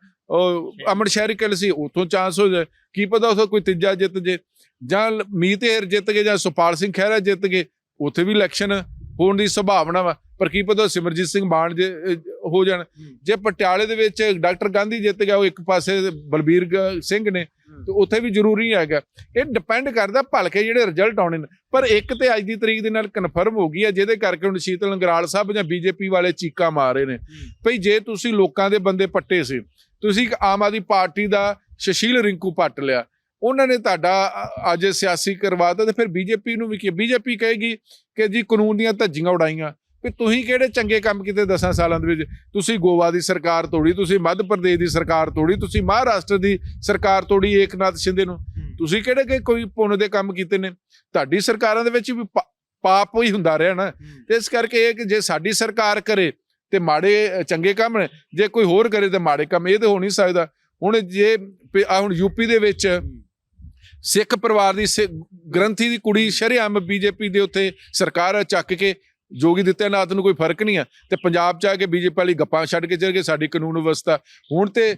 ਅਮਰ ਸ਼ਹਿਰੀ ਕਲ ਸੀ ਉਥੋਂ ਚਾਂਸ ਹੋ ਜਾਏ। ਕੀ ਪਤਾ ਉਥੋਂ ਕੋਈ ਤੀਜਾ ਜਿੱਤ ਜੇ। ਜਾਂ ਮੀਤ ਹੇਰ ਜਿੱਤ ਗਏ ਜਾਂ ਸੁਪਾਲ ਸਿੰਘ ਖਹਿਰਾ ਜਿੱਤ ਗਏ ਉਥੇ ਵੀ ਇਲੈਕਸ਼ਨ ਹੋਣ ਦੀ ਸੰਭਾਵਨਾ ਵਾ। ਪਰ ਕੀ ਪਤਾ ਸਿਮਰਜੀਤ ਸਿੰਘ ਮਾਨ ਜੇ ਹੋ ਜਾਣ। ਜੇ ਪਟਿਆਲੇ ਦੇ ਵਿੱਚ ਡਾਕਟਰ ਗਾਂਧੀ ਜਿੱਤ ਗਿਆ ਉਹ ਇੱਕ ਪਾਸੇ ਬਲਬੀਰ ਸਿੰਘ ਨੇ ਤੇ ਉੱਥੇ ਵੀ ਜ਼ਰੂਰੀ ਹੈਗਾ। ਇਹ ਡਿਪੈਂਡ ਕਰਦਾ ਭਲਕੇ ਜਿਹੜੇ ਰਿਜ਼ਲਟ ਆਉਣੇ ਨੇ। ਪਰ ਇੱਕ ਤੇ ਅੱਜ ਦੀ ਤਰੀਕ ਦੇ ਨਾਲ ਕਨਫਰਮ ਹੋ ਗਈ ਹੈ ਜਿਹਦੇ ਕਰਕੇ ਹੁਣ ਸ਼ੀਤਲ ਅੰਗਰਾਲ ਸਾਹਿਬ ਜਾਂ ਬੀਜੇਪੀ ਵਾਲੇ ਚੀਕਾਂ ਮਾਰ ਰਹੇ ਨੇ। ਭਈ ਜੇ ਤੁਸੀਂ ਲੋਕਾਂ ਦੇ ਬੰਦੇ ਪੱਟੇ ਸੀ ਤੁਸੀਂ ਇੱਕ ਆਮ ਆਦਮੀ ਪਾਰਟੀ ਦਾ ਸ਼ਸ਼ੀਲ ਰਿੰਕੂ ਪੱਟ ਲਿਆ। ਉਹਨਾਂ ਨੇ ਤੁਹਾਡਾ ਅੱਜ ਸਿਆਸੀ ਕਰਵਾਤਾ ਤੇ ਫਿਰ ਬੀਜੇਪੀ ਨੂੰ ਵੀ ਕੀ ਬੀਜੇਪੀ ਕਹੇਗੀ ਕਿ ਜੀ ਕਾਨੂੰਨ ਦੀਆਂ ਧੱਜੀਆਂ ਉਡਾਈਆਂ। ਵੀ ਤੁਸੀਂ ਕਿਹੜੇ ਚੰਗੇ ਕੰਮ ਕੀਤੇ 10 ਸਾਲਾਂ ਦੇ ਵਿੱਚ? ਤੁਸੀਂ ਗੋਆ ਦੀ ਸਰਕਾਰ ਤੋੜੀ ਤੁਸੀਂ ਮੱਧ ਪ੍ਰਦੇਸ਼ ਦੀ ਸਰਕਾਰ ਤੋੜੀ ਤੁਸੀਂ ਮਹਾਰਾਸ਼ਟਰ ਦੀ ਸਰਕਾਰ ਤੋੜੀ ਏਕਨਾਥ ਸ਼ਿੰਦੇ ਨੂੰ। ਤੁਸੀਂ ਕਿਹੜੇ ਕਿ ਕੋਈ ਪੁੰਨ ਦੇ ਕੰਮ ਕੀਤੇ ਨੇ? ਤੁਹਾਡੀ ਸਰਕਾਰਾਂ ਦੇ ਵਿੱਚ ਵੀ ਪਾਪ ਹੀ ਹੁੰਦਾ ਰਿਹਾ ਨਾ। ਤੇ ਇਸ ਕਰਕੇ ਇਹ ਕਿ ਜੇ ਸਾਡੀ ਸਰਕਾਰ ਕਰੇ ਤੇ ਮਾੜੇ ਚੰਗੇ ਕੰਮ ਨੇ। ਜੇ ਕੋਈ ਹੋਰ ਕਰੇ ਤੇ ਮਾੜੇ ਕੰਮ ਇਹ ਤੇ ਹੋ ਨਹੀਂ ਸਕਦਾ। ਹੁਣ ਜੇ ਹੁਣ ਯੂਪੀ ਦੇ ਵਿੱਚ ਸਿੱਖ ਪਰਿਵਾਰ ਦੀ ਗ੍ਰੰਥੀ ਦੀ ਕੁੜੀ ਸ਼ਰੇਆਮ ਬੀਜੇਪੀ ਦੇ ਉੱਤੇ ਸਰਕਾਰ ਚੱਕ ਕੇ ਜੋਗੀ ਦਿੱਤਿਆਨਾਥ ਨੂੰ ਕੋਈ ਫ਼ਰਕ ਨਹੀਂ ਆ। ਤੇ ਪੰਜਾਬ ਚ ਆ ਕੇ ਬੀਜੇਪੀ ਵਾਲੀ ਗੱਪਾਂ ਛੱਡ ਕੇ ਚਲੇ ਗਏ, ਸਾਡੀ ਕਾਨੂੰਨ ਵਿਵਸਥਾ। ਹੁਣ ਤੇ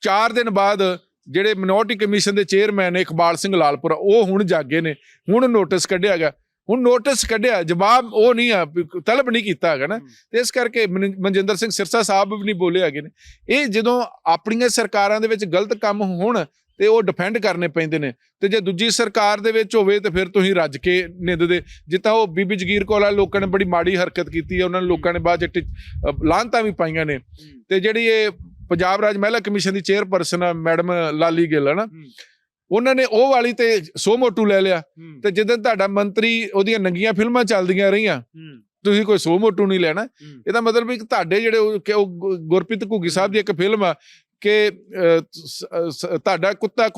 4 ਦਿਨ ਬਾਅਦ ਜਿਹੜੇ ਮਿਨੋਰਟੀ ਕਮਿਸ਼ਨ ਦੇ ਚੇਅਰਮੈਨ ਨੇ ਇਕਬਾਲ ਸਿੰਘ ਲਾਲਪੁਰਾ, ਉਹ ਹੁਣ ਜਾਗੇ ਨੇ। ਹੁਣ ਨੋਟਿਸ ਕੱਢਿਆ ਗਿਆ ਹੁਣ ਨੋਟਿਸ ਕੱਢਿਆ, ਜਵਾਬ ਉਹ ਨਹੀਂ ਆ ਤਲਬ ਨਹੀਂ ਕੀਤਾ ਹੈਗਾ ਨਾ। ਤੇ ਇਸ ਕਰਕੇ ਮਨ- ਮਨਜਿੰਦਰ ਸਿੰਘ ਸਿਰਸਾ ਸਾਹਿਬ ਵੀ ਨਹੀਂ ਬੋਲੇ ਹੈਗੇ ਨੇ। ਇਹ ਜਦੋਂ ਆਪਣੀਆਂ ਸਰਕਾਰਾਂ ਦੇ ਵਿੱਚ ਗਲਤ ਕੰਮ ਹੋਣ ਤੇ ਉਹ ਡਿਫੈਂਡ ਕਰਨੇ ਪੈਂਦੇ ਨੇ। ਤੇ ਜੇ ਦੂਜੀ ਸਰਕਾਰ ਦੇ ਵਿੱਚ ਹੋਵੇ ਤੇ ਫਿਰ ਤੁਸੀਂ ਰੱਜ ਕੇ ਨਿੰਦਦੇ। ਜਿੱਦਾਂ ਉਹ ਬੀਬੀ ਜਗੀਰ ਕੌਰ ਵਾਲੇ ਲੋਕਾਂ ਨੇ ਬੜੀ ਮਾੜੀ ਹਰਕਤ ਕੀਤੀ ਹੈ ਉਹਨਾਂ ਨੇ ਲੋਕਾਂ ਨੇ ਬਾਅਦ ਚ ਲਾਂਤਾਂ ਵੀ ਪਾਈਆਂ ਨੇ। ਤੇ ਜਿਹੜੀ ਇਹ ਪੰਜਾਬ ਰਾਜ ਮਹਿਲਾ ਕਮਿਸ਼ਨ ਦੀ ਚੇਅਰਪਰਸਨ ਆ ਮੈਡਮ ਲਾਲੀ ਗਿੱਲ ਹੈ। ਨਾ ਉਹਨਾਂ ਨੇ ਉਹ ਵਾਲੀ ਤੇ ਸੋ ਮੋਟੂ ਲੈ ਲਿਆ। ਤੇ ਜਦੋਂ ਤੁਹਾਡਾ ਮੰਤਰੀ ਉਹਦੀਆਂ ਨੰਗੀਆਂ ਫਿਲਮਾਂ ਚੱਲਦੀਆਂ ਰਹੀਆਂ ਤੁਸੀਂ ਕੋਈ ਸੋ ਮੋਟੂ ਨਹੀਂ ਲੈਣਾ। ਇਹਦਾ ਮਤਲਬ ਵੀ ਤੁਹਾਡੇ ਜਿਹੜੇ ਉਹ- ਗੁਰਪ੍ਰੀਤ ਘੁੱਗੀ ਸਾਹਿਬ ਦੀ ਇੱਕ ਫਿਲਮ ਆ ਕਿ ਤੁਹਾਡਾ ਕੁੱਤਾ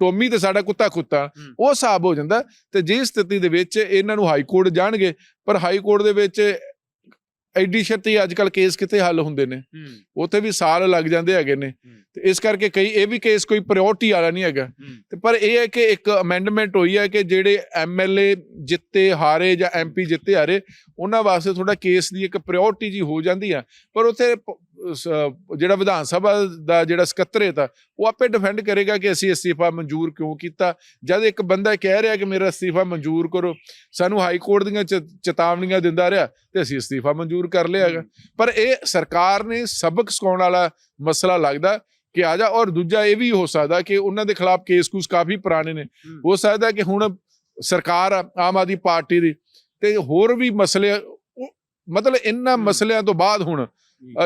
ਟੋਮੀ ਤੇ ਸਾਡਾ ਕੁੱਤਾ ਕੁੱਤਾ। ਉਹ ਹਿਸਾਬ ਹੋ ਜਾਂਦਾ ਤੇ ਜੇ ਸਥਿਤੀ ਦੇ ਵਿੱਚ ਇਹਨਾਂ ਨੂੰ ਹਾਈ ਕੋਰਟ ਜਾਣਗੇ ਪਰ ਹਾਈ ਕੋਰਟ ਦੇ ਵਿੱਚ ਐਡੀ ਛੇਤੀ ਅੱਜ ਕੱਲ ਕੇਸ ਕਿਤੇ ਹੱਲ ਹੁੰਦੇ ਨੇ? ਉੱਥੇ ਵੀ ਸਾਲ ਲੱਗ ਜਾਂਦੇ ਹੈਗੇ ਨੇ। ਤੇ ਇਸ ਕਰਕੇ ਕਈ ਇਹ ਵੀ ਕੇਸ ਕੋਈ ਪ੍ਰਾਇੋਰਟੀ ਵਾਲਾ ਨਹੀਂ ਹੈਗਾ। ਤੇ ਪਰ ਇਹ ਹੈ ਕਿ ਇੱਕ ਅਮੈਂਡਮੈਂਟ ਹੋਈ ਹੈ ਕਿ ਜਿਹੜੇ ਐਮਐਲਏ ਜਿੱਤੇ ਹਾਰੇ ਜਾਂ ਐਮਪੀ ਜਿੱਤੇ ਹਾਰੇ ਉਹਨਾਂ ਵਾਸਤੇ ਥੋੜਾ ਕੇਸ ਦੀ ਇੱਕ ਪ੍ਰਾਇੋਰਟੀ ਜੀ ਹੋ ਜਾਂਦੀ ਆ। ਪਰ ਉੱਥੇ ਜਿਹੜਾ ਵਿਧਾਨ ਸਭਾ ਦਾ ਜਿਹੜਾ ਸਕੱਤਰੇਤ ਆ ਉਹ ਆਪੇ ਡਿਫੈਂਡ ਕਰੇਗਾ ਕਿ ਅਸੀਂ ਅਸਤੀਫਾ ਮਨਜ਼ੂਰ ਕਿਉਂ ਕੀਤਾ। ਜਦ ਇੱਕ ਬੰਦਾ ਕਹਿ ਰਿਹਾ ਕਿ ਮੇਰਾ ਅਸਤੀਫਾ ਮਨਜ਼ੂਰ ਕਰੋ ਸਾਨੂੰ ਹਾਈ ਕੋਰਟ ਦੀਆਂ ਚੇਤਾਵਨੀਆਂ ਦਿੰਦਾ ਰਿਹਾ ਤੇ ਅਸੀਂ ਅਸਤੀਫਾ ਮਨਜ਼ੂਰ ਕਰ ਲਿਆ ਹੈਗਾ। ਪਰ ਇਹ ਸਰਕਾਰ ਨੇ ਸਬਕ ਸਿਖਾਉਣ ਵਾਲਾ ਮਸਲਾ ਲੱਗਦਾ ਕਿ ਆ ਜਾ ਔਰ ਦੂਜਾ ਇਹ ਵੀ ਹੋ ਸਕਦਾ ਕਿ ਉਹਨਾਂ ਦੇ ਖਿਲਾਫ ਕੇਸ ਕੂਸ ਕਾਫੀ ਪੁਰਾਣੇ ਨੇ। ਹੋ। ਸਕਦਾ ਕਿ ਹੁਣ ਸਰਕਾਰ ਆਮ ਆਦਮੀ ਪਾਰਟੀ ਦੀ ਤੇ ਹੋਰ ਵੀ ਮਸਲੇ ਮਤਲਬ ਇਹਨਾਂ। ਮਸਲਿਆਂ ਤੋਂ ਬਾਅਦ ਹੁਣ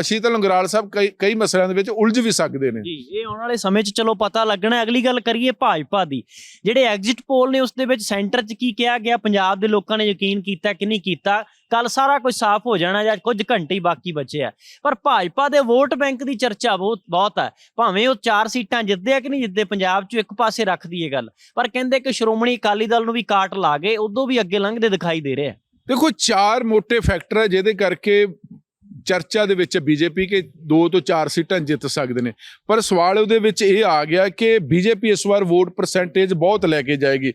ਸ਼ੀਤਲ ਅੰਗਰਾਲ ਸਾਹਿਬ ਕਈ ਕਈ ਮਸਲਿਆਂ ਦੇ ਵਿੱਚ ਉਲਝ ਵੀ ਸਕਦੇ ਨੇ। ਜੀ ਇਹ ਆਉਣ ਵਾਲੇ ਸਮੇਂ 'ਚ ਚਲੋ ਪਤਾ ਲੱਗਣਾ। ਹੈ। ਅਗਲੀ ਗੱਲ ਕਰੀਏ ਭਾਜਪਾ ਦੀ। ਜਿਹੜੇ ਐਗਜ਼ਿਟ ਪੋਲ ਨੇ ਉਸ ਦੇ ਵਿੱਚ ਸੈਂਟਰ 'ਚ ਕੀ ਕਿਹਾ ਗਿਆ? ਪੰਜਾਬ ਦੇ ਲੋਕਾਂ ਨੇ ਯਕੀਨ ਕੀਤਾ ਕਿ ਨਹੀਂ ਕੀਤਾ? ਕੱਲ ਸਾਰਾ ਕੁਝ ਸਾਫ਼ ਹੋ ਜਾਣਾ ਜਾਂ ਕੁਝ ਘੰਟੇ ਹੀ ਬਾਕੀ ਬਚੇ ਆ। ਪਰ ਭਾਜਪਾ ਦੇ ਵੋਟ ਬੈਂਕ ਦੀ ਚਰਚਾ ਬਹੁਤ ਬਹੁਤ ਹੈ ਭਾਵੇਂ ਉਹ ਚਾਰ ਸੀਟਾਂ ਜਿੱਤਦੇ ਆ ਕਿ ਨਹੀਂ ਜਿੱਤਦੇ ਪੰਜਾਬ 'ਚ ਇੱਕ ਪਾਸੇ ਰੱਖ ਦਈਏ ਗੱਲ। ਪਰ ਕਹਿੰਦੇ ਕਿ ਸ਼੍ਰੋਮਣੀ ਅਕਾਲੀ ਦਲ ਨੂੰ ਵੀ ਕਾਟ ਲਾ ਗਏ ਉਦੋਂ ਵੀ ਅੱਗੇ ਲੰਘਦੇ ਦਿਖਾਈ ਦੇ ਰਹੇ ਆ। ਦੇਖੋ ਚਾਰ ਮੋٹے ਫੈਕਟਰ ਹੈ ਜਿਹਦੇ ਕਰਕੇ ਚਰਚਾ ਦੇ ਵਿੱਚ ਬੀਜੇਪੀ ਕਿ ਦੋ ਤੋਂ ਚਾਰ ਸੀਟਾਂ ਜਿੱਤ ਸਕਦੇ ਨੇ। ਪਰ ਸਵਾਲ ਉਹਦੇ ਵਿੱਚ ਇਹ ਆ ਗਿਆ ਕਿ ਬੀਜੇਪੀ ਇਸ ਵਾਰ ਵੋਟ ਪਰਸੈਂਟੇਜ ਬਹੁਤ ਲੈ ਕੇ ਜਾਏਗੀ।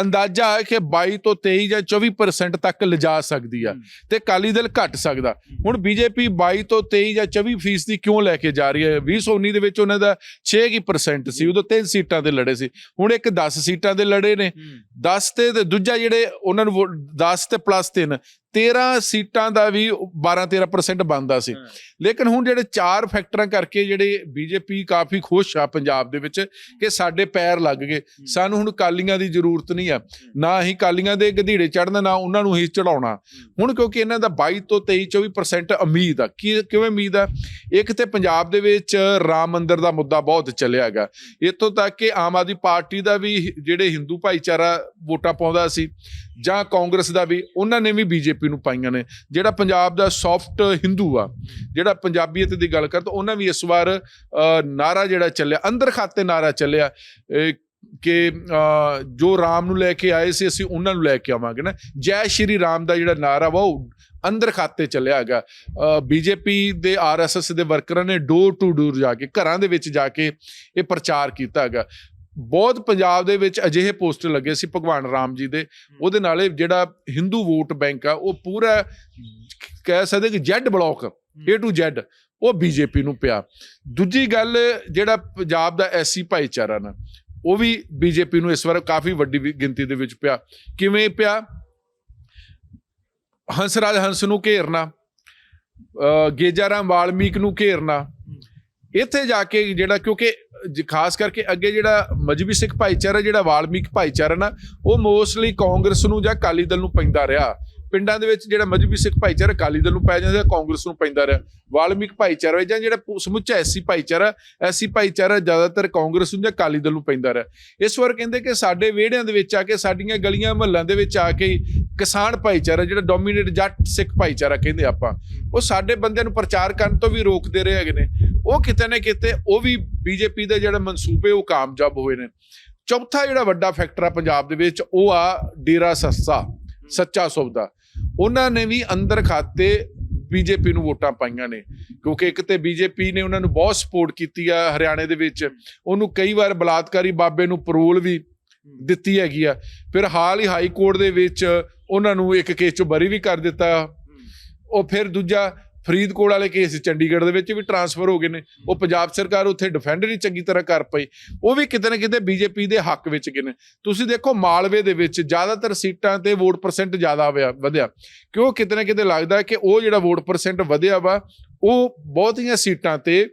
ਅੰਦਾਜ਼ਾ ਹੈ ਕਿ 22 ਤੋਂ 23 ਜਾਂ 24% ਤੱਕ ਲਿਜਾ ਸਕਦੀ ਆ ਤੇ ਕਾਲੀ ਦਲ ਘਟ ਸਕਦਾ। ਹੁਣ ਬੀਜੇਪੀ 22 ਤੋਂ 23 ਜਾਂ 24 ਫੀਸਦੀ ਕਿਉਂ ਲੈ ਕੇ ਜਾ ਰਹੀ ਹੈ? 2019 ਦੇ ਵਿੱਚ ਉਹਨਾਂ ਦਾ 6 ਕੀ percent ਸੀ ਉਦੋਂ ਤਿੰਨ ਸੀਟਾਂ ਤੇ ਲੜੇ ਸੀ। ਹੁਣ ਇੱਕ 10 ਸੀਟਾਂ ਤੇ ਲੜੇ ਨੇ। 10 ਤੇ ਤੇ ਦੂਜਾ ਜਿਹੜੇ ਉਹਨਾਂ ਨੂੰ 10 ਤੇ ਪਲੱਸ 3 13 ਸੀਟਾਂ ਦਾ ਵੀ 12 13% ਬਣਦਾ ਸੀ। ਲੇਕਿਨ ਹੁਣ ਜਿਹੜੇ ਚਾਰ ਫੈਕਟਰਾਂ ਕਰਕੇ ਜਿਹੜੇ ਬੀਜੇਪੀ ਕਾਫੀ ਖੁਸ਼ ਆ ਪੰਜਾਬ ਦੇ ਵਿੱਚ ਕਿ ਸਾਡੇ ਪੈਰ ਲੱਗ ਗਏ। ਸਾਨੂੰ ਹੁਣ ਕਾਲੀਆਂ ਦੀ ਜ਼ਰੂਰਤ ਨਹੀਂ ਆ। ਨਾ ਹੀ ਕਾਲੀਆਂ ਦੇ ਗਧੀੜੇ ਚੜਨ ਨਾ ਉਹਨਾਂ ਨੂੰ ਹੀ ਚੜਾਉਣਾ ਹੁਣ ਕਿਉਂਕਿ ਇਹਨਾਂ ਦਾ 22 ਤੋਂ 23 24% ਉਮੀਦ ਆ। ਕੀ ਕਿਵੇਂ ਉਮੀਦ ਆ? ਇੱਕ ਤੇ ਪੰਜਾਬ ਦੇ ਵਿੱਚ ਰਾਮ ਮੰਦਿਰ ਦਾ ਮੁੱਦਾ ਬਹੁਤ ਚੱਲਿਆ ਹੈਗਾ। ਇੱਥੋਂ ਤੱਕ ਕਿ ਆਮ ਆਦਮੀ ਪਾਰਟੀ ਦਾ ਵੀ ਜਿਹੜੇ ਹਿੰਦੂ ਭਾਈਚਾਰਾ ਵੋਟਾਂ ਪਾਉਂਦਾ ਸੀ ਜਾਂ ਕਾਂਗਰਸ ਦਾ ਵੀ ਉਹਨਾਂ ਨੇ ਵੀ ਬੀਜੇਪੀ ਨੂੰ ਪਾਈਆਂ ਨੇ। ਜਿਹੜਾ ਪੰਜਾਬ ਦਾ ਸੌਫਟ ਹਿੰਦੂ ਆ ਜਿਹੜਾ ਪੰਜਾਬੀਅਤ ਦੀ ਗੱਲ ਕਰ ਉਹਨਾਂ ਵੀ ਇਸ ਵਾਰ ਅ, ਨਾਰਾ ਜਿਹੜਾ ਚੱਲਿਆ ਅੰਦਰ ਖਾਤੇ ਨਾਰਾ ਚੱਲਿਆ ਕਿ ਜੋ ਰਾਮ ਨੂੰ ਲੈ ਕੇ ਆਏ ਸੀ ਅਸੀਂ ਉਹਨਾਂ ਨੂੰ ਲੈ ਕੇ ਆਵਾਂਗੇ ਨਾ। ਜੈ ਸ਼੍ਰੀ ਰਾਮ ਦਾ ਜਿਹੜਾ ਨਾਰਾ ਵਾ ਉਹ ਅੰਦਰ ਖਾਤੇ ਚੱਲਿਆ ਹੈਗਾ। ਬੀਜੇਪੀ ਦੇ ਆਰਐਸਐਸ ਦੇ ਵਰਕਰਾਂ ਨੇ ਡੋਰ ਟੂ ਡੋਰ ਜਾ ਕੇ ਘਰਾਂ ਦੇ ਵਿੱਚ ਜਾ ਕੇ ਇਹ ਪ੍ਰਚਾਰ ਕੀਤਾ ਹੈਗਾ। ਬਹੁਤ ਪੰਜਾਬ ਦੇ ਵਿੱਚ ਅਜਿਹੇ ਪੋਸਟਰ ਲੱਗੇ ਸੀ ਭਗਵਾਨ ਰਾਮ ਜੀ ਦੇ। ਉਹਦੇ ਨਾਲ ਇਹ ਜਿਹੜਾ ਹਿੰਦੂ ਵੋਟ ਬੈਂਕ ਆ ਉਹ ਪੂਰਾ ਕਹਿ ਸਕਦੇ ਕਿ Z block A to Z ਉਹ ਬੀਜੇਪੀ ਨੂੰ ਪਿਆ। ਦੂਜੀ ਗੱਲ ਜਿਹੜਾ ਪੰਜਾਬ ਦਾ ਐਸੀ ਭਾਈਚਾਰਾ ਨਾ ਉਹ ਵੀ ਬੀਜੇਪੀ ਨੂੰ ਇਸ ਵਾਰ ਕਾਫੀ ਵੱਡੀ ਗਿਣਤੀ ਦੇ ਵਿੱਚ ਪਿਆ। ਕਿਵੇਂ ਪਿਆ? ਹੰਸਰਾਜ ਹੰਸ ਨੂੰ ਘੇਰਨਾ ਅ, ਗੇਜਾਰਾਮ ਵਾਲਮੀਕ ਨੂੰ ਘੇਰਨਾ ਇੱਥੇ ਜਾ ਕੇ ਜਿਹੜਾ, ਕਿਉਂਕਿ ਖਾਸ ਕਰਕੇ ਅੱਗੇ ਜਿਹੜਾ ਮਜਬੀ ਸਿੱਖ ਭਾਈਚਾਰਾ, ਜਿਹੜਾ ਵਾਲਮੀਕ ਭਾਈਚਾਰਾ ਨਾ, ਉਹ ਮੋਸਟਲੀ ਕਾਂਗਰਸ ਨੂੰ ਜਾਂ ਅਕਾਲੀ ਦਲ ਨੂੰ ਪੈਂਦਾ ਰਿਹਾ। ਪਿੰਡਾਂ ਦੇ ਵਿੱਚ ਜਿਹੜਾ ਮਜਬੀ ਸਿੱਖ ਭਾਈਚਾਰਾ, ਅਕਾਲੀ ਦਲ ਨੂੰ ਪੈ ਜਾਂਦਾ, ਕਾਂਗਰਸ ਨੂੰ ਪੈਂਦਾ ਰਿਹਾ। ਵਾਲਮੀਕ ਭਾਈਚਾਰਾ ਜਾਂ ਜਿਹੜਾ ਪੂ- ਸਮੁੱਚਾ ਐਸੀ ਭਾਈਚਾਰਾ ਐਸੀ ਭਾਈਚਾਰਾ ਜ਼ਿਆਦਾਤਰ ਕਾਂਗਰਸ ਨੂੰ ਜਾਂ ਅਕਾਲੀ ਦਲ ਨੂੰ ਪੈਂਦਾ ਰਿਹਾ। ਇਸ ਵਾਰ ਕਹਿੰਦੇ ਕਿ ਸਾਡੇ ਵਿਹੜਿਆਂ ਦੇ ਵਿੱਚ ਆ ਕੇ, ਸਾਡੀਆਂ ਗਲੀਆਂ ਮਹੱਲਿਆਂ ਦੇ ਵਿੱਚ ਆ ਕੇ ਕਿਸਾਨ ਭਾਈਚਾਰਾ, ਜਿਹੜਾ ਡੋਮੀਨੇਟ ਜੱਟ ਸਿੱਖ ਭਾਈਚਾਰਾ ਕਹਿੰਦੇ ਆਪਾਂ, ਉਹ ਸਾਡੇ ਬੰਦਿਆਂ ਨੂੰ ਪ੍ਰਚਾਰ ਕਰਨ ਤੋਂ ਵੀ ਰੋਕਦੇ ਰਹੇ ਹੈਗੇ ਨੇ। ਉਹ ਕਿਤੇ ਨਾ ਕਿਤੇ ਉਹ ਵੀ ਬੀਜੇਪੀ ਦੇ ਜਿਹੜੇ ਮਨਸੂਬੇ ਉਹ ਕਾਮਯਾਬ ਹੋਏ ਨੇ। ਚੌਥਾ ਜਿਹੜਾ ਵੱਡਾ ਫੈਕਟਰ ਆ ਪੰਜਾਬ ਦੇ ਵਿੱਚ ਉਹ ਆ ਡੇਰਾ ਸੱਸਾ ਸੱਚਾ ਸੌਦਾ ਉਹਨਾਂ ਨੇ ਵੀ ਅੰਦਰ ਖਾਤੇ ਬੀਜੇਪੀ ਨੂੰ ਵੋਟਾਂ ਪਾਈਆਂ ਨੇ। ਕਿਉਂਕਿ ਇੱਕ ਤੇ ਬੀਜੇਪੀ ਨੇ ਉਹਨਾਂ ਨੂੰ ਬਹੁਤ ਸਪੋਰਟ ਕੀਤੀ ਆ ਹਰਿਆਣੇ ਦੇ ਵਿੱਚ। ਉਹਨੂੰ ਕਈ ਵਾਰ ਬਲਾਤਕਾਰੀ ਬਾਬੇ ਨੂੰ ਪਰੋਲ ਵੀ ਦਿੱਤੀ ਹੈਗੀ ਆ। ਫਿਰ ਹਾਲ ਹੀ ਹਾਈ ਕੋਰਟ ਦੇ ਵਿੱਚ ਉਹਨਾਂ ਨੂੰ ਇੱਕ ਕੇਸ ਚੋਂ ਬਰੀ ਵੀ ਕਰ ਦਿੱਤਾ। ਉਹ ਫਿਰ ਦੂਜਾ ਫਰੀਦਕੋਟ ਵਾਲੇ ਕੇਸ ਚੰਡੀਗੜ੍ਹ ਦੇ ਵਿੱਚ ਵੀ ਟਰਾਂਸਫਰ ਹੋ ਗਏ ਨੇ। ਉਹ ਪੰਜਾਬ ਸਰਕਾਰ ਉੱਥੇ ਡਿਫੈਂਡ ਨਹੀਂ ਚੰਗੀ ਤਰ੍ਹਾਂ ਕਰ ਪਈ। ਉਹ ਵੀ ਕਿਤੇ ਨਾ ਕਿਤੇ ਬੀਜੇਪੀ ਦੇ ਹੱਕ ਵਿੱਚ ਗਏ ਨੇ। ਤੁਸੀਂ ਦੇਖੋ ਮਾਲਵੇ ਦੇ ਵਿੱਚ ਜ਼ਿਆਦਾਤਰ ਸੀਟਾਂ ਤੇ ਵੋਟ ਪਰਸੈਂਟ ਜ਼ਿਆਦਾ ਵਧਿਆ। ਕਿਉਂ? ਕਿਤੇ ਨਾ ਕਿਤੇ ਲੱਗਦਾ ਕਿ ਉਹ ਜਿਹੜਾ ਵੋਟ ਪਰਸੈਂਟ ਵਧਿਆ ਵਾ ਉਹ ਬਹੁਤੀਆਂ ਸੀਟਾਂ ਤੇ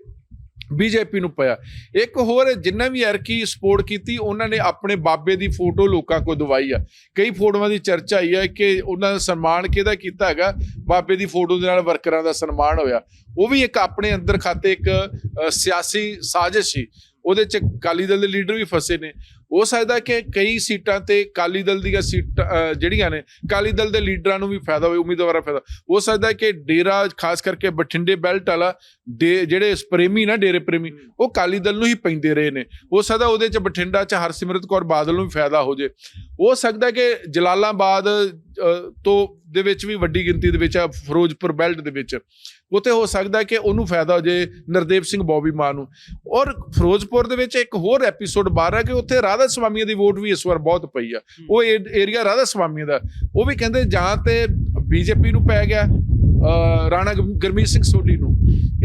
ਬੀਜੇਪੀ ਨੂੰ ਪਿਆ। ਇੱਕ ਹੋਰ, ਜਿੰਨਾ ਵੀ ਐਰਕੀ ਸਪੋਰਟ ਕੀਤੀ, ਉਹਨਾਂ ਨੇ ਆਪਣੇ ਬਾਬੇ ਦੀ ਫੋਟੋ ਲੋਕਾਂ ਕੋਲ ਦਵਾਈ ਆ। ਕਈ ਫੋਟੋਆਂ ਦੀ ਚਰਚਾ ਆਈ ਹੈ ਕਿ ਉਹਨਾਂ ਦਾ ਸਨਮਾਨ ਕਿਹਦਾ ਕੀਤਾ ਹੈਗਾ? ਬਾਬੇ ਦੀ ਫੋਟੋ ਦੇ ਨਾਲ ਵਰਕਰਾਂ ਦਾ ਸਨਮਾਨ ਹੋਇਆ। ਉਹ ਵੀ ਇੱਕ ਆਪਣੇ ਅੰਦਰ ਖਾਤੇ ਇੱਕ ਸਿਆਸੀ ਸਾਜ਼ਿਸ਼ ਸੀ। ਉਹਦੇ ਚ ਅਕਾਲੀ ਦਲ ਦੇ ਲੀਡਰ ਵੀ ਫਸੇ ਨੇ। ਹੋ ਸਕਦਾ ਕਿ ਕਈ ਸੀਟਾਂ ਤੇ ਕਾਲੀ ਦਲ ਦੀਆਂ ਸੀਟਾਂ ਜਿਹੜੀਆਂ ਨੇ ਕਾਲੀ ਦਲ ਦੇ ਲੀਡਰਾਂ ਨੂੰ ਵੀ ਫਾਇਦਾ ਹੋਵੇ ਉਮੀਦਵਾਰਾਂ ਫਾਇਦਾ ਹੋ ਸਕਦਾ ਕਿ ਡੇਰਾ ਖਾਸ ਕਰਕੇ ਬਠਿੰਡੇ ਬੈਲਟ ਵਾਲਾ ਜਿਹੜੇ ਪ੍ਰੇਮੀ ਨਾ ਡੇਰੇ ਪ੍ਰੇਮੀ ਉਹ ਕਾਲੀ ਦਲ ਨੂੰ ਹੀ ਪੈਂਦੇ ਰਹੇ ਨੇ। ਹੋ ਸਕਦਾ ਉਹਦੇ ਚ ਬਠਿੰਡਾ ਚ ਹਰਸਿਮਰਤ ਕੌਰ ਬਾਦਲ ਨੂੰ ਵੀ ਫਾਇਦਾ ਹੋ ਜੇ। ਹੋ ਸਕਦਾ ਕਿ ਜਲਾਲਾਬਾਦ ਤੋਂ ਦੇ ਵਿੱਚ ਵੀ ਵੱਡੀ ਗਿਣਤੀ ਦੇ ਵਿੱਚ ਆ ਫਿਰੋਜ਼ਪੁਰ ਬੈਲਟ ਦੇ ਵਿੱਚ। ਉਤੇ ਹੋ ਸਕਦਾ ਕਿ ਉਹਨੂੰ ਫਾਇਦਾ ਹੋ ਜੇ ਨਰਦੇਵ ਸਿੰਘ ਬੋਬੀ ਮਾਨ ਨੂੰ। ਔਰ ਫਿਰੋਜ਼ਪੁਰ ਦੇ ਵਿੱਚ ਇੱਕ ਹੋਰ ਐਪੀਸੋਡ ਬਾਹਰ ਹੈ ਕਿ ਉੱਥੇ ਰਾਧਾ ਸਵਾਮੀਆਂ ਦੀ ਵੋਟ ਵੀ ਇਸ ਵਾਰ ਬਹੁਤ ਪਈ ਆ। ਉਹ ਏਰੀਆ ਰਾਧਾ ਸਵਾਮੀਆਂ ਦਾ। ਉਹ ਵੀ ਕਹਿੰਦੇ ਜਾਂ ਤੇ ਬੀਜੇਪੀ ਨੂੰ ਪੈ ਗਿਆ ਰਾਣਾ ਗੁਰ- ਗੁਰਮੀਤ ਸਿੰਘ ਸੋਢੀ ਨੂੰ।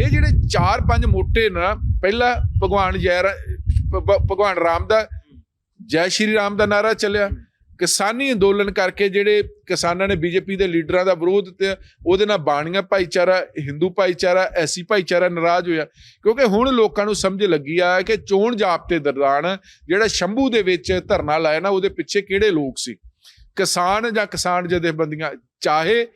ਇਹ ਜਿਹੜੇ ਚਾਰ ਪੰਜ ਮੋਟੇ ਨਾ ਪਹਿਲਾ ਭਗਵਾਨ ਜੈ ਭਗਵਾਨ ਰਾਮ ਦਾ ਜੈ ਸ਼੍ਰੀ ਰਾਮ ਦਾ ਨਾਰਾ ਚੱਲਿਆ। ਕਿਸਾਨੀ ਅੰਦੋਲਨ ਕਰਕੇ ਜਿਹੜੇ ਕਿਸਾਨਾਂ ਨੇ ਬੀਜੇਪੀ ਦੇ ਲੀਡਰਾਂ ਦਾ ਵਿਰੋਧ ਤੇ ਉਹਦੇ ਨਾਲ ਬਾਣੀਆਂ ਭਾਈਚਾਰਾ, ਹਿੰਦੂ ਭਾਈਚਾਰਾ, ਐਸੀ ਭਾਈਚਾਰਾ ਨਾਰਾਜ਼ ਹੋਇਆ। ਕਿਉਂਕਿ ਹੁਣ ਲੋਕਾਂ ਨੂੰ ਸਮਝ ਲੱਗੀ ਆ ਕਿ ਚੋਣ ਜਾਬਤੇ ਦੌਰਾਨ ਜਿਹੜਾ ਸ਼ੰਭੂ ਦੇ ਵਿੱਚ ਧਰਨਾ ਲਾਇਆ ਨਾ, ਉਹਦੇ ਪਿੱਛੇ ਕਿਹੜੇ ਲੋਕ ਸੀ? ਕਿਸਾਨ ਜਾਂ ਕਿਸਾਨ ਜਥੇਬੰਦੀਆਂ, ਚਾਹੇ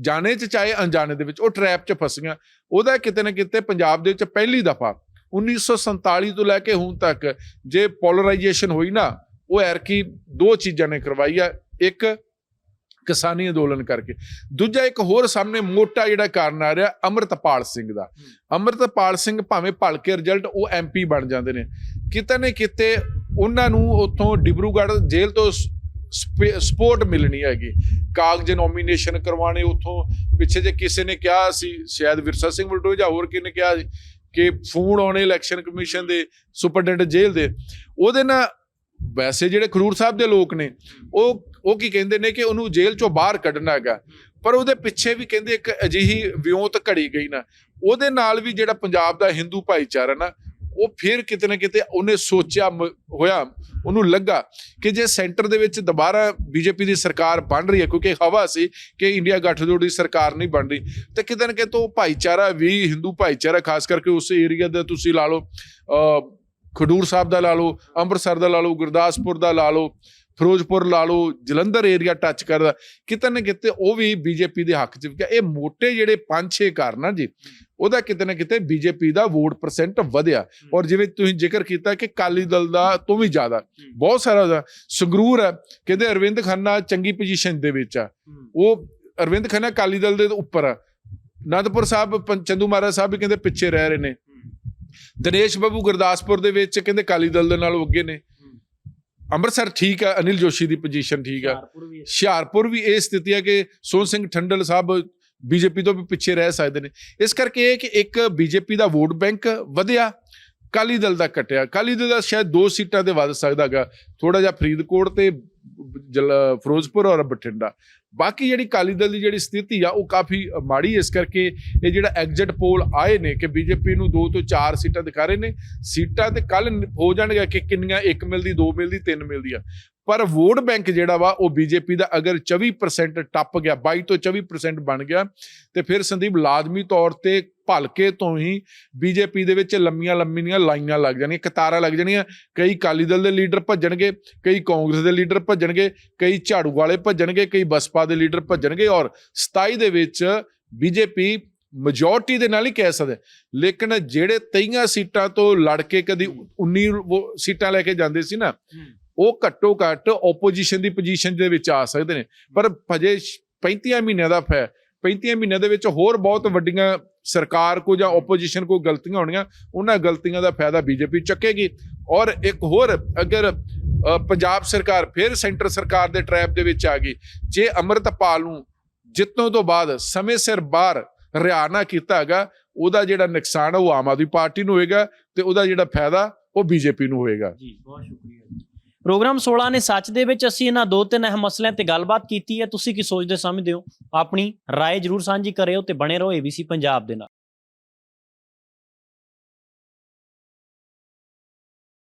ਜਾਣੇ ਚ ਚਾਹੇ ਅਣਜਾਣੇ ਦੇ ਵਿੱਚ, ਉਹ ਟ੍ਰੈਪ 'ਚ ਫਸੀਆਂ। ਉਹਦਾ ਕਿਤੇ ਨਾ ਕਿਤੇ ਪੰਜਾਬ ਦੇ ਵਿੱਚ ਪਹਿਲੀ ਦਫਾ 1947 ਤੋਂ ਲੈ ਕੇ ਹੁਣ ਤੱਕ ਜੇ ਪੋਲਰਾਈਜੇਸ਼ਨ ਹੋਈ ਨਾ ਉਹ ਐਰਕੀ ਦੋ ਚੀਜ਼ਾਂ ਨੇ ਕਰਵਾਈ ਆ ਇੱਕ ਕਿਸਾਨੀ ਅੰਦੋਲਨ ਕਰਕੇ। ਦੂਜਾ ਇੱਕ ਹੋਰ ਸਾਹਮਣੇ ਮੋਟਾ ਜਿਹੜਾ ਕਾਰਨ ਆ ਰਿਹਾ ਅਮਰਤਪਾਲ ਸਿੰਘ ਦਾ। ਅਮਰਤਪਾਲ ਸਿੰਘ ਭਾਵੇਂ ਭਲਕੇ ਰਿਜ਼ਲਟ ਉਹ ਐਮਪੀ ਬਣ ਜਾਂਦੇ ਨੇ। ਕਿਤੇ ਨੇ ਕਿਤੇ ਉਹਨਾਂ ਨੂੰ ਉੱਥੋਂ ਡਿਬਰੂਗੜ੍ਹ ਜੇਲ੍ਹ ਤੋਂ ਸਪੋਰਟ ਮਿਲਣੀ ਹੈਗੀ। ਕਾਗਜ਼ ਨੋਮੀਨੇਸ਼ਨ ਕਰਵਾਣੇ ਉਥੋਂ। ਪਿੱਛੇ ਜੇ ਕਿਸੇ ਨੇ ਕਿਹਾ ਸੀ ਸ਼ਾਇਦ ਵਿਰਸਾ ਸਿੰਘ ਵਲਟੋ ਜਾਂ ਹੋਰ ਕਿਨੇ ਕਿਹਾ ਸੀ ਕਿ ਫੋਨ ਆਉਣੇ ਇਲੈਕਸ਼ਨ ਕਮਿਸ਼ਨ ਦੇ ਸੁਪਰਡੈਂਟ ਜੇਲ੍ਹ ਦੇ। ਉਹਦੇ ਨਾਲ ਵੈਸੇ ਜਿਹੜੇ ਖਰੂਰ ਸਾਹਿਬ ਦੇ ਲੋਕ ਨੇ ਉਹ ਉਹ ਕੀ ਕਹਿੰਦੇ ਨੇ ਕਿ ਉਹਨੂੰ ਜੇਲ੍ਹ ਚੋਂ ਬਾਹਰ ਕੱਢਣਾ ਹੈਗਾ। ਪਰ ਉਹਦੇ ਪਿੱਛੇ ਵੀ ਕਹਿੰਦੇ ਇੱਕ ਅਜਿਹੀ ਵਿਉਂਤ ਘੜੀ ਗਈ ਨਾ। ਉਹਦੇ ਨਾਲ ਵੀ ਜਿਹੜਾ ਪੰਜਾਬ ਦਾ ਹਿੰਦੂ ਭਾਈਚਾਰਾ ਨਾ ਉਹ ਫਿਰ ਕਿਤੇ ਨਾ ਕਿਤੇ ਉਹਨੇ ਸੋਚਿਆ ਮ- ਹੋਇਆ ਉਹਨੂੰ ਲੱਗਾ ਕਿ ਜੇ ਸੈਂਟਰ ਦੇ ਵਿੱਚ ਦੁਬਾਰਾ ਬੀਜੇਪੀ ਦੀ ਸਰਕਾਰ ਬਣ ਰਹੀ ਹੈ ਕਿਉਂਕਿ ਹਵਾ ਸੀ ਕਿ ਇੰਡੀਆ ਗੱਠਜੋੜ ਦੀ ਸਰਕਾਰ ਨਹੀਂ ਬਣ ਰਹੀ ਤੇ ਕਿਤੇ ਨਾ ਕਿਤੇ ਉਹ ਭਾਈਚਾਰਾ ਵੀ ਹਿੰਦੂ ਭਾਈਚਾਰਾ ਖਾਸ ਕਰਕੇ ਉਸ ਏਰੀਆ ਦਾ ਤੁਸੀਂ ਲਾ ਲਓ ਅ, ਖਡੂਰ ਸਾਹਿਬ ਦਾ ਲਾ ਲਓ, ਅੰਮ੍ਰਿਤਸਰ ਦਾ ਲਾ ਲਓ, ਗੁਰਦਾਸਪੁਰ ਦਾ ਲਾ ਲਓ, ਫਿਰੋਜ਼ਪੁਰ ਲਾ ਲਓ, ਜਲੰਧਰ ਏਰੀਆ ਟੱਚ ਕਰਦਾ। ਕਿਤੇ ਨਾ ਕਿਤੇ ਉਹ ਵੀ ਬੀਜੇਪੀ ਦੇ ਹੱਕ 'ਚ ਗਿਆ ਇਹ ਮੋٹے ਜਿਹੜੇ 5-6 ਕਾਰਨ ਆ ਜੀ, ਉਹਦਾ ਕਿਤੇ ਨਾ ਕਿਤੇ ਬੀਜੇਪੀ ਦਾ ਵੋਟ ਪਰਸੈਂਟ ਵਧਿਆ। ਔਰ ਜਿਵੇਂ ਤੁਸੀਂ ਜ਼ਿਕਰ ਕੀਤਾ ਕਿ ਕਾਲੀ ਦਲ ਦਾ ਤੋਂ ਵੀ ਜ਼ਿਆਦਾ, ਬਹੁਤ ਸਾਰਾ ਸੰਗਰੂਰ ਹੈ, ਕਹਿੰਦੇ ਅਰਵਿੰਦ ਖੰਨਾ ਚੰਗੀ ਪੋਜੀਸ਼ਨ ਦੇ ਵਿੱਚ ਆ। ਉਹ ਅਰਵਿੰਦ ਖੰਨਾ ਕਾਲੀ ਦਲ ਦੇ ਉੱਪਰ ਆ। ਅਨੰਦਪੁਰ ਸਾਹਿਬ, ਪੰ- ਚੰਦੂ ਮਹਾਰਾਜ ਸਾਹਿਬ ਵੀ ਕਹਿੰਦੇ ਪਿੱਛੇ ਰਹਿ ਰਹੇ ਨੇ। ਦਿਨੇਸ਼ ਬਾਬੂ ਗੁਰਦਾਸਪੁਰ ਦੇ ਵਿੱਚ ਕਹਿੰਦੇ ਕਾਲੀ ਦਲ ਦੇ ਨਾਲ ਅੱਗੇ ਨੇ। ਅੰਮ੍ਰਿਤਸਰ ਠੀਕ ਹੈ ਅਨਿਲ ਜੋਸ਼ੀ ਦੀ ਪੋਜੀਸ਼ਨ ਠੀਕ ਹੈ ਹੁਸ਼ਿਆਰਪੁਰ ਵੀ ਇਹ ਸਥਿਤੀ ਹੈ ਕਿ ਸੋਹਣ ਸਿੰਘ ਠੰਡਲ ਸਾਹਿਬ ਬੀਜੇਪੀ ਤੋਂ ਵੀ ਪਿੱਛੇ ਰਹਿ ਸਕਦੇ ਨੇ। ਇਸ ਕਰਕੇ ਇਹ ਕਿ ਇੱਕ ਬੀਜੇਪੀ ਦਾ ਵੋਟ ਬੈਂਕ ਵਧਿਆ ਕਾਲੀ ਦਲ ਦਾ ਘਟਿਆ। ਕਾਲੀ ਦਲ ਦਾ ਸ਼ਾਇਦ ਦੋ ਸੀਟਾਂ ਤੇ ਵੱਧ ਸਕਦਾਗਾ ਥੋੜਾ ਜਿਹਾ ਫਰੀਦਕੋਟ ਤੇ ਫਿਰੋਜ਼ਪੁਰ ਔਰ ਬਠਿੰਡਾ। ਬਾਕੀ ਜਿਹੜੀ ਕਾਲੀ ਦਲ ਦੀ ਜਿਹੜੀ ਸਥਿਤੀ ਆ, ਉਹ ਕਾਫੀ ਮਾੜੀ ਇਸ ਕਰਕੇ ਇਹ ਜਿਹੜਾ ਐਗਜ਼ਿਟ ਪੋਲ ਆਏ ਨੇ ਕਿ ਬੀਜੇਪੀ ਨੂੰ ਦੋ ਤੋਂ ਚਾਰ ਸੀਟਾਂ ਦਿਖਾ ਰਹੇ ਨੇ। ਸੀਟਾਂ ਤੇ ਕੱਲ ਹੋ ਜਾਣਗੇ ਕਿ ਕਿੰਨੀਆਂ? ਇੱਕ ਮਿਲਦੀ, ਦੋ ਮਿਲਦੀ, ਤਿੰਨ ਮਿਲਦੀ ਆ। ਪਰ ਵੋਟ ਬੈਂਕ ਜਿਹੜਾ ਵਾ, ਉਹ ਬੀਜੇਪੀ ਦਾ ਅਗਰ 24% ਟੱਪ ਗਿਆ 22 ਤੋਂ 24% ਬਣ ਗਿਆ, ਤੇ ਫਿਰ ਸੰਦੀਪ ਲਾਜ਼ਮੀ ਤੌਰ ਤੇ ਭਲਕੇ ਤੋਂ ਹੀ ਬੀਜੇਪੀ ਦੇ ਵਿੱਚ ਲੰਮੀਆਂ ਲੰਮੀਆਂ ਲਾਈਨਾਂ ਲੱਗ ਜਾਣੀਆਂ ਕਤਾਰਾਂ ਲੱਗ ਜਾਣੀਆਂ। ਕਈ ਕਾਲੀ ਦਲ ਦੇ ਲੀਡਰ ਭੱਜਣਗੇ, ਕਈ ਕਾਂਗਰਸ ਦੇ ਲੀਡਰ ਭੱਜਣਗੇ, ਕਈ ਝਾੜੂ ਵਾਲੇ ਭੱਜਣਗੇ, ਕਈ ਬਸਪਾ ਦੇ ਲੀਡਰ ਭੱਜਣਗੇ ਔਰ 27 ਦੇ ਵਿੱਚ ਬੀਜੇਪੀ ਮੈਜੋਰਟੀ ਦੇ ਨਾਲ ਹੀ ਕਹਿ ਸਕਦੇ ਲੇਕਿਨ ਜਿਹੜੇ 23 ਸੀਟਾਂ ਤੋਂ ਲੜ ਕੇ ਕਦੀ 19 ਸੀਟਾਂ ਲੈ ਕੇ ਜਾਂਦੇ ਸੀ ਨਾ ਉਹ ਘੱਟੋ ਘੱਟ ਆਪੋਜੀਸ਼ਨ ਦੀ ਪੋਜੀਸ਼ਨ ਦੇ ਵਿੱਚ ਆ ਸਕਦੇ ਨੇ। ਪਰ ਹਜੇ 35 ਮਹੀਨਿਆਂ ਦਾ ਫੈ 35 ਮਹੀਨਿਆਂ ਦੇ ਵਿੱਚ ਹੋਰ ਬਹੁਤ ਵੱਡੀਆਂ ਸਰਕਾਰ ਕੋ ਜਾਂ ਆਪੋਜੀਸ਼ਨ ਕੋ ਗਲਤੀਆਂ ਹੋਣੀਆਂ, ਉਹਨਾਂ ਗਲਤੀਆਂ ਦਾ ਫਾਇਦਾ ਬੀਜੇਪੀ ਚੱਕੇਗੀ। ਔਰ ਇੱਕ ਹੋਰ ਅਗਰ ਪੰਜਾਬ ਸਰਕਾਰ ਫਿਰ ਸੈਂਟਰ ਸਰਕਾਰ ਦੇ ਟਰੈਪ ਦੇ ਵਿੱਚ ਆ ਗਈ। ਜੇ ਅੰਮ੍ਰਿਤਪਾਲ ਨੂੰ ਜਿੱਤੋਂ ਤੋਂ ਬਾਅਦ ਸਮੇਂ ਸਿਰ ਬਾਹਰ ਰਿਹਾਅ ਨਾ ਕੀਤਾ ਹੈਗਾ, ਉਹਦਾ ਜਿਹੜਾ ਨੁਕਸਾਨ ਆ, ਉਹ ਆਮ ਆਦਮੀ ਪਾਰਟੀ ਨੂੰ ਹੋਏਗਾ ਤੇ ਉਹਦਾ ਜਿਹੜਾ ਫਾਇਦਾ, ਉਹ ਬੀਜੇਪੀ ਨੂੰ ਹੋਏਗਾ। ਜੀ, ਬਹੁਤ ਸ਼ੁਕਰੀਆ ਪ੍ਰੋਗਰਾਮ 16 ਨੇ ਸੱਚ ਦੇ ਵਿੱਚ ਅਸੀਂ ਇਹਨਾਂ ਦੋ ਤਿੰਨ ਅਹਿਮ ਮਸਲਿਆਂ ਤੇ ਗੱਲਬਾਤ ਕੀਤੀ ਹੈ ਤੁਸੀਂ ਕੀ ਸੋਚਦੇ ਸਮਝਦੇ ਹੋ ਆਪਣੀ رائے ਜਰੂਰ ਸਾਂਝੀ ਕਰਿਓ ਤੇ ਬਣੇ ਰਹੋ ABC ਪੰਜਾਬ ਦੇ ਨਾਲ